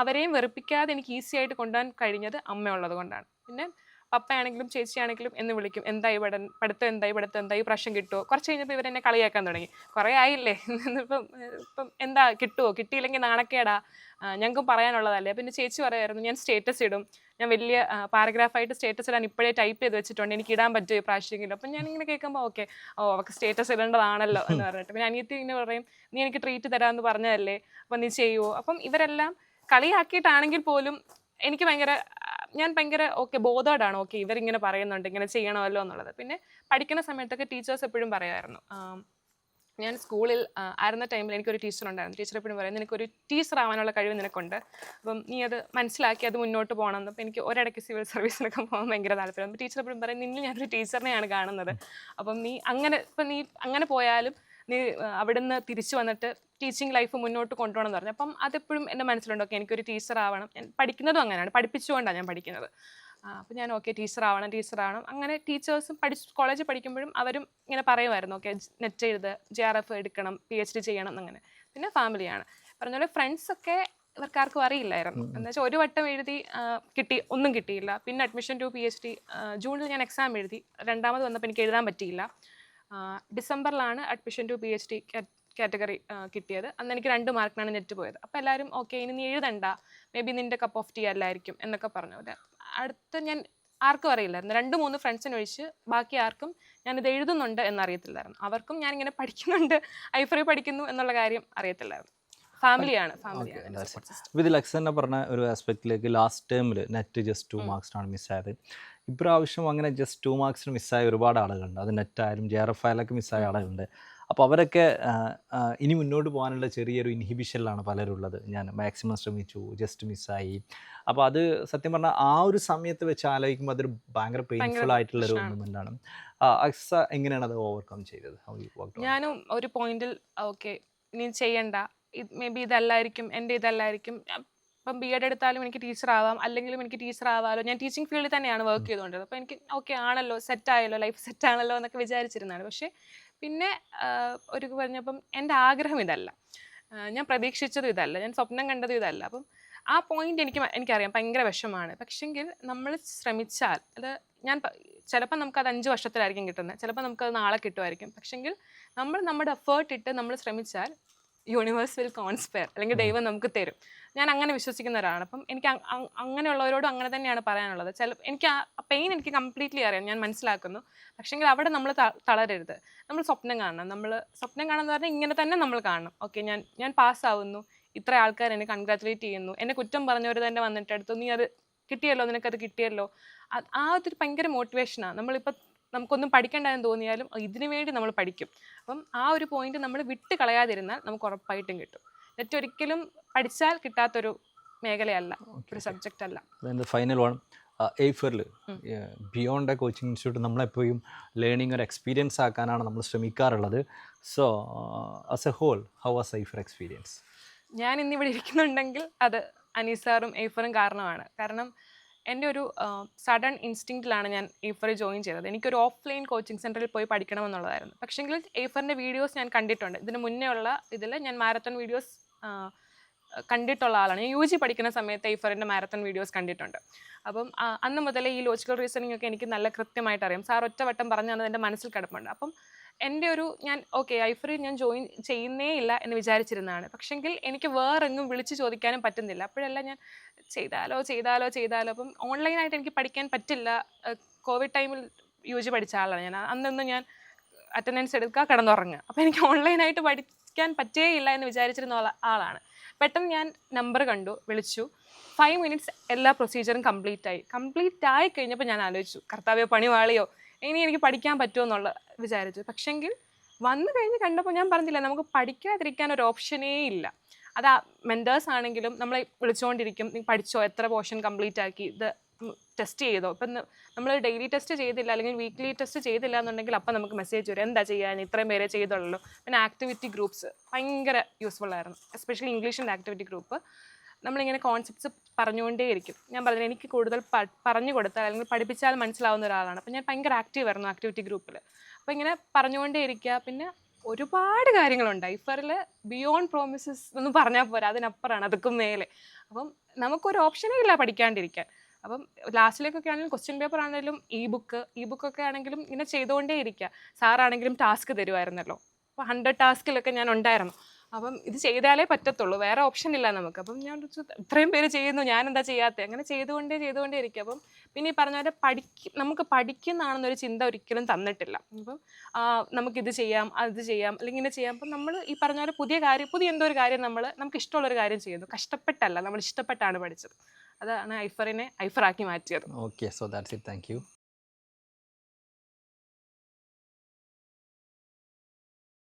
അവരെയും വെറുപ്പിക്കാതെ എനിക്ക് ഈസി ആയിട്ട് കൊണ്ടുപോകാൻ കഴിഞ്ഞത് അമ്മയുള്ളത് കൊണ്ടാണ് പിന്നെ പപ്പയാണെങ്കിലും ചേച്ചിയാണെങ്കിലും എന്ന് വിളിക്കും. എന്തായി പഠൻ പഠിത്തം എന്തായി പഠിത്തം എന്തായി പ്രാവശ്യം കിട്ടുമോ കുറച്ച് കഴിഞ്ഞപ്പോൾ ഇവരെന്നെ കളിയാക്കാൻ തുടങ്ങി. കുറേ ആയില്ലേ? ഇപ്പം ഇപ്പം എന്താ കിട്ടുമോ കിട്ടിയില്ലെങ്കിൽ നാണക്കേടാ. ഞങ്ങൾക്കും പറയാനുള്ളതല്ലേ? പിന്നെ ചേച്ചി പറയായിരുന്നു ഞാൻ സ്റ്റേറ്റസ് ഇടും. ഞാൻ വലിയ പാരഗ്രാഫായിട്ട് സ്റ്റേറ്റസ് ഇടാൻ ഇപ്പോഴേ ടൈപ്പ് ചെയ്ത് വെച്ചിട്ടുണ്ട്. എനിക്ക് ഇടാൻ പറ്റുമോ പ്രാവശ്യമെങ്കിലും? അപ്പം ഞാൻ ഇങ്ങനെ കേൾക്കുമ്പോൾ ഓക്കെ. ഓ അവൾക്ക് സ്റ്റേറ്റസ് ഇടേണ്ടതാണല്ലോ എന്ന് പറഞ്ഞിട്ട്. പിന്നെ അനിയത്തി ഇങ്ങനെ പറയും നീ എനിക്ക് ട്രീറ്റ് തരാമെന്ന് പറഞ്ഞതല്ലേ? അപ്പം നീ ചെയ്യുമോ അപ്പം ഇവരെല്ലാം കളിയാക്കിയിട്ടാണെങ്കിൽ പോലും എനിക്ക് ഭയങ്കര ഞാൻ ഭയങ്കര ഓക്കെ ബോധേഡാണ് ഓക്കെ ഇവരിങ്ങനെ പറയുന്നുണ്ട് ഇങ്ങനെ ചെയ്യണമല്ലോ എന്നുള്ളത്. പിന്നെ പഠിക്കുന്ന സമയത്തൊക്കെ ടീച്ചേഴ്സ് എപ്പോഴും പറയുമായിരുന്നു ഞാൻ സ്കൂളിൽ ആയിരുന്ന ടൈമിൽ എനിക്കൊരു ടീച്ചർ ഉണ്ടായിരുന്നു ടീച്ചർ എപ്പോഴും പറയും നിനക്കൊരു ടീച്ചർ ആവാനുള്ള കഴിവ് നിനക്കുണ്ട്. അപ്പം നീ അത് മനസ്സിലാക്കി അത് മുന്നോട്ട് പോകണം. അപ്പം എനിക്ക് ഒരിടയ്ക്ക് സിവിൽ സർവീസിനൊക്കെ പോകാൻ ഭയങ്കര താല്പര്യം. അപ്പം ടീച്ചർ എപ്പോഴും പറയും നിന്നിൽ ഞാനൊരു ടീച്ചറിനെയാണ് കാണുന്നത്. അപ്പം നീ അങ്ങനെ ഇപ്പം നീ അങ്ങനെ പോയാലും നീ അവിടുന്ന് തിരിച്ചു വന്നിട്ട് ടീച്ചിങ് ലൈഫ് മുന്നോട്ട് കൊണ്ടുപോകണം എന്ന് പറഞ്ഞു. അപ്പം അതെപ്പോഴും എന്റെ മനസ്സിലുണ്ട്. ഓക്കെ എനിക്കൊരു ടീച്ചർ ആവണം. പഠിക്കുന്നതും അങ്ങനെയാണ്. പഠിപ്പിച്ചുകൊണ്ടാണ് ഞാൻ പഠിക്കുന്നത്. അപ്പം ഞാൻ ഓക്കെ ടീച്ചർ ആവണം ടീച്ചർ ആവണം. അങ്ങനെ ടീച്ചേഴ്സും പഠിച്ച് കോളേജിൽ പഠിക്കുമ്പോഴും അവരും ഇങ്ങനെ പറയുമായിരുന്നു. ഓക്കെ നെറ്റ് എഴുത് ജെ ആർ എഫ് എടുക്കണം പി എച്ച് ഡി ചെയ്യണം എന്നങ്ങനെ. പിന്നെ ഫാമിലിയാണ് പറഞ്ഞ പോലെ ഫ്രണ്ട്സൊക്കെ ഇവർക്കാർക്കും അറിയില്ലായിരുന്നു. എന്താ വെച്ചാൽ ഒരു വട്ടം എഴുതി കിട്ടി ഒന്നും കിട്ടിയില്ല. പിന്നെ admission to P H D ജൂണിൽ ഞാൻ എക്സാം എഴുതി. രണ്ടാമത് വന്നപ്പോൾ എനിക്ക് എഴുതാൻ പറ്റിയില്ല. ഡിസംബറിലാണ് admission to P H D category കിട്ടിയത്. അന്ന് എനിക്ക് രണ്ട് മാർക്കിനാണ് നെറ്റ് പോയത്. അപ്പോൾ എല്ലാവരും ഓക്കെ ഇനി നീ എഴുതണ്ട. മേ ബി നിന്റെ കപ്പ് ഓഫ് ടീ അല്ലായിരിക്കും എന്നൊക്കെ പറഞ്ഞു. അടുത്ത ഞാൻ ആർക്കും അറിയില്ലായിരുന്നു. രണ്ട് മൂന്ന് ഫ്രണ്ട്സിന് ഒഴിച്ച് ബാക്കി ആർക്കും ഞാനിത് എഴുതുന്നുണ്ട് എന്നറിയത്തില്ലായിരുന്നു. അവർക്കും ഇങ്ങനെ പഠിക്കുന്നുണ്ട്. ഐഫറി പഠിക്കുന്നു എന്നുള്ള കാര്യം അറിയത്തില്ലായിരുന്നു. ഫാമിലിയാണ് അക്സ തന്നെ പറഞ്ഞ ഒരു ആസ്പെക്റ്റിലേക്ക് ലാസ്റ്റ് ടേമിൽ നെറ്റ് ജസ്റ്റ് ടു മാർക്സിനാണ് മിസ്സായത് ഇപ്രാവശ്യം അങ്ങനെ ജസ്റ്റ് ടു മാർക്സിന് മിസ്സായ ഒരുപാട് ആളുകളുണ്ട്. അത് നെറ്റായാലും ജെ ആർ എഫ് ആയാലൊക്കെ മിസ്സായ ആളുകളുണ്ട്. അപ്പോൾ അവരൊക്കെ ഇനി മുന്നോട്ട് പോകാനുള്ള ചെറിയൊരു ഇൻഹിബിഷനിലാണ് പലരും ഉള്ളത് ഞാൻ മാക്സിമം ശ്രമിച്ചു ജസ്റ്റ് മിസ്സായി അപ്പോൾ അത് സത്യം പറഞ്ഞാൽ ആ ഒരു സമയത്ത് വെച്ച് ആലോചിക്കുമ്പോൾ അതൊരു ഭയങ്കര പെയിൻഫുൾ ആയിട്ടുള്ള ഒരു മൂമെന്റാണ് അക്സ എങ്ങനെയാണ് അത് ഓവർകം ചെയ്തത്? ഞാനും ഒരു പോയിന്റിൽ ഓക്കെ ഇനി ചെയ്യണ്ട. മേ ബി ഇതല്ലായിരിക്കും എന്റെ ഇതല്ലായിരിക്കും. ഇപ്പം ബി എഡ് എടുത്താലും എനിക്ക് ടീച്ചർ ആവാം അല്ലെങ്കിലും എനിക്ക് ടീച്ചർ ആവാമല്ലോ ഞാൻ ടീച്ചിങ് ഫീൽഡിൽ തന്നെയാണ് വർക്ക് ചെയ്തുകൊണ്ടത് അപ്പോൾ എനിക്ക് ഓക്കെ ആണല്ലോ സെറ്റ് ആയല്ലോ ലൈഫ് സെറ്റ് ആണല്ലോ എന്നൊക്കെ വിചാരിച്ചിരുന്നതാണ്. പക്ഷേ പിന്നെ ഒരു പറഞ്ഞപ്പം എന്റെ ആഗ്രഹം ഇതല്ല. ഞാൻ പ്രതീക്ഷിച്ചതും ഇതല്ല. ഞാൻ സ്വപ്നം കണ്ടതും ഇതല്ല. അപ്പം ആ പോയിന്റ് എനിക്ക് എനിക്കറിയാം ഭയങ്കര വിഷമാണ്. പക്ഷെങ്കിൽ നമ്മൾ ശ്രമിച്ചാൽ അത് ഞാൻ ചിലപ്പോൾ നമുക്കത് അഞ്ച് വർഷത്തിലായിരിക്കും കിട്ടുന്നത്. ചിലപ്പോൾ നമുക്കത് നാളെ കിട്ടുമായിരിക്കും. പക്ഷെങ്കിൽ നമ്മൾ നമ്മുടെ എഫേർട്ട് ഇട്ട് നമ്മൾ ശ്രമിച്ചാൽ യൂണിവേഴ്സ് വിൽ കോൺസ്പെയർ അല്ലെങ്കിൽ ദൈവം നമുക്ക് തരും. ഞാൻ അങ്ങനെ വിശ്വസിക്കുന്ന ഒരാളാണ്. അപ്പം എനിക്ക് അങ്ങനെയുള്ളവരോടും അങ്ങനെ തന്നെയാണ് പറയാനുള്ളത്. ചില എനിക്ക് ആ പെയിൻ എനിക്ക് കംപ്ലീറ്റ്ലി അറിയാം. ഞാൻ മനസ്സിലാക്കുന്നു. പക്ഷേങ്കിൽ അവിടെ നമ്മൾ തളരരുത്. നമ്മൾ സ്വപ്നം കാണണം. നമ്മൾ സ്വപ്നം കാണുന്ന പറഞ്ഞാൽ ഇങ്ങനെ തന്നെ നമ്മൾ കാണണം. ഓക്കെ ഞാൻ ഞാൻ പാസ്സാവുന്നു ഇത്ര ആൾക്കാർ എന്നെ കൺഗ്രാറ്റുലേറ്റ് ചെയ്യുന്നു. എന്നെ കുറ്റം പറഞ്ഞവർ തന്നെ വന്നിട്ട് അടുത്ത് നീ അത് കിട്ടിയല്ലോ? നിനക്കത് കിട്ടിയല്ലോ? ആ ഒരു ഭയങ്കര മോട്ടിവേഷനാണ് നമ്മളിപ്പോൾ നമുക്കൊന്നും പഠിക്കണ്ടെന്ന് തോന്നിയാലും ഇതിനു വേണ്ടി നമ്മൾ പഠിക്കും. അപ്പം ആ ഒരു പോയിന്റ് നമ്മൾ വിട്ട് കളയാതിരുന്നാൽ നമുക്ക് ഉറപ്പായിട്ടും കിട്ടും. നെറ്റ് ഒരിക്കലും പഠിച്ചാൽ കിട്ടാത്തൊരു മേഖലയല്ല ഒരു സബ്ജക്റ്റ് അല്ല. ഫൈനൽ വൺ എയ്ഫറിൽ ബിയോണ്ട് കോച്ചിങ് ഇൻസ്റ്റിറ്റ്യൂട്ട് നമ്മളെപ്പോഴും ലേണിംഗ് ഒരു എക്സ്പീരിയൻസ് ആക്കാനാണ് നമ്മൾ ശ്രമിക്കാറുള്ളത്. So as a whole how was Aifer experience ഞാൻ ഇന്നിവിടെ ഇരിക്കുന്നുണ്ടെങ്കിൽ അത് അനീസാറും എയ്ഫറും കാരണമാണ്. കാരണം എന്റെ ഒരു സഡൻ ഇൻസ്റ്റിങ്ക്റ്റിലാണ് ഞാൻ എയ്ഫറിൽ ജോയിൻ ചെയ്തത്. എനിക്കൊരു ഓഫ്ലൈൻ കോച്ചിങ് സെന്ററിൽ പോയി പഠിക്കണമെന്നുള്ളതായിരുന്നു. പക്ഷേങ്കിൽ എയ്ഫറിന്റെ വീഡിയോസ് ഞാൻ കണ്ടിട്ടുണ്ട്. ഇതിന് മുന്നേ ഉള്ള ഇതിൽ ഞാൻ മാരത്തൺ വീഡിയോസ് കണ്ടിട്ടുള്ള ആളാണ്. ഞാൻ യു ജി പഠിക്കുന്ന സമയത്ത് എയ്ഫറിന്റെ മാരത്തൺ വീഡിയോസ് കണ്ടിട്ടുണ്ട്. അപ്പം അന്ന് മുതലേ ഈ ലോജിക്കൽ റീസണിങ് ഒക്കെ എനിക്ക് നല്ല കൃത്യമായിട്ട് അറിയാം സാർ ഒറ്റവട്ടം വട്ടം തന്നത് എന്റെ മനസ്സിൽ കിടപ്പുണ്ട്. അപ്പം എന്റെ ഒരു ഞാൻ ഓക്കെ ഐഫറി ഞാൻ ജോയിൻ ചെയ്യുന്നേ ഇല്ല എന്ന് വിചാരിച്ചിരുന്നതാണ്. പക്ഷെങ്കിൽ എനിക്ക് വേറെങ്ങും വിളിച്ച് ചോദിക്കാനും പറ്റുന്നില്ല. അപ്പോഴല്ല ഞാൻ ചെയ്താലോ ചെയ്താലോ ചെയ്താലോ. അപ്പം ഓൺലൈനായിട്ട് എനിക്ക് പഠിക്കാൻ പറ്റില്ല. കോവിഡ് ടൈമിൽ യു ജി പഠിച്ച ആളാണ് ഞാൻ. അന്നൊന്നും ഞാൻ അറ്റൻഡൻസ് എടുക്കുക കിടന്നുറങ്ങുക. അപ്പോൾ എനിക്ക് ഓൺലൈനായിട്ട് പഠിക്കാൻ പറ്റേയില്ല എന്ന് വിചാരിച്ചിരുന്ന ആളാണ്. പെട്ടെന്ന് ഞാൻ നമ്പർ കണ്ടു വിളിച്ചു. ഫൈവ് മിനിറ്റ്സ് എല്ലാ പ്രൊസീജിയറും കംപ്ലീറ്റ് ആയി കംപ്ലീറ്റ് ആയി കഴിഞ്ഞപ്പോൾ ഞാൻ ആലോചിച്ചു കർത്താവ്യോ പണി വാളിയോ ഇനി എനിക്ക് പഠിക്കാൻ പറ്റുമോ എന്നുള്ള വിചാരിച്ചു. പക്ഷെങ്കിൽ വന്നു കഴിഞ്ഞ് കണ്ടപ്പോൾ ഞാൻ പറഞ്ഞില്ല നമുക്ക് പഠിക്കാതിരിക്കാൻ ഒരു ഓപ്ഷനേ ഇല്ല. അത് മെന്റേഴ്സ് ആണെങ്കിലും നമ്മളെ വിളിച്ചുകൊണ്ടിരിക്കും നീ പഠിച്ചോ എത്ര പോർഷൻ കംപ്ലീറ്റ് ആക്കി ഇത് ടെസ്റ്റ് ചെയ്തോ? ഇപ്പം നമ്മൾ ഡെയിലി ടെസ്റ്റ് ചെയ്തില്ല അല്ലെങ്കിൽ വീക്ക്ലി ടെസ്റ്റ് ചെയ്തില്ല എന്നുണ്ടെങ്കിൽ അപ്പം നമുക്ക് മെസ്സേജ് വരും എന്താ ചെയ്യാൻ ഇത്രയും പേരെ ചെയ്തുള്ളൂ. പിന്നെ ആക്ടിവിറ്റി ഗ്രൂപ്പ്സ് ഭയങ്കര യൂസ്ഫുൾ ആയിരുന്നു. എസ്പെഷ്യലി ഇംഗ്ലീഷിന്റെ ആക്ടിവിറ്റി ഗ്രൂപ്പ് നമ്മളിങ്ങനെ കോൺസെപ്റ്റ്സ് പറഞ്ഞുകൊണ്ടേയിരിക്കും. ഞാൻ പറഞ്ഞത് എനിക്ക് കൂടുതൽ പറഞ്ഞു കൊടുത്താൽ അല്ലെങ്കിൽ പഠിപ്പിച്ചാൽ മനസ്സിലാവുന്ന ഒരാളാണ്. അപ്പം ഞാൻ ഭയങ്കര ആക്റ്റീവ് ആയിരുന്നു ആക്ടിവിറ്റി ഗ്രൂപ്പിൽ അപ്പോൾ ഇങ്ങനെ പറഞ്ഞുകൊണ്ടേയിരിക്കുക. പിന്നെ ഒരുപാട് കാര്യങ്ങളുണ്ട്. ഐഫറിൽ ബിയോണ്ട് പ്രോമിസസ് എന്ന് പറഞ്ഞാൽ പോരാ അതിനപ്പുറമാണ് അതൊക്കെ മേലെ. അപ്പം നമുക്കൊരു ഓപ്ഷനേ ഇല്ല പഠിക്കാണ്ടിരിക്കാൻ. അപ്പം ലാസ്റ്റിലേക്കൊക്കെ ആണെങ്കിലും ക്വസ്റ്റ്യൻ പേപ്പർ ആണെങ്കിലും ഇ ബുക്ക് ഇ ബുക്കൊക്കെ ആണെങ്കിലും ഇങ്ങനെ ചെയ്തുകൊണ്ടേ ഇരിക്കുക സാറാണെങ്കിലും ടാസ്ക് തരുമായിരുന്നല്ലോ അപ്പോൾ ഹൺഡ്രഡ് ടാസ്കിലൊക്കെ ഞാൻ ഉണ്ടായിരുന്നു. അപ്പം ഇത് ചെയ്താലേ പറ്റത്തുള്ളൂ. വേറെ ഓപ്ഷൻ ഇല്ല നമുക്ക്. അപ്പം ഞാൻ ഇത്രയും പേര് ചെയ്യുന്നു ഞാൻ എന്താ ചെയ്യാത്തത് അങ്ങനെ ചെയ്തുകൊണ്ടേ ചെയ്തുകൊണ്ടേ ഇരിക്കും. അപ്പം പിന്നെ ഈ പറഞ്ഞ പോലെ പഠിക്ക നമുക്ക് പഠിക്കുന്നതാണെന്നൊരു ചിന്ത ഒരിക്കലും തന്നിട്ടില്ല. അപ്പം നമുക്കിത് ചെയ്യാം അത് ചെയ്യാം അല്ലെങ്കിൽ ഇങ്ങനെ ചെയ്യാം. അപ്പം നമ്മൾ ഈ പറഞ്ഞ പോലെ പുതിയ കാര്യം പുതിയ എന്തോ ഒരു കാര്യം നമ്മൾ നമുക്ക് ഇഷ്ടമുള്ളൊരു കാര്യം ചെയ്യുന്നു. കഷ്ടപ്പെട്ടല്ല നമ്മൾ ഇഷ്ടപ്പെട്ടാണ് പഠിച്ചത്. അതാണ് ഐഫറിനെ ഐഫറാക്കി മാറ്റിയത്. Okay so that's it thank you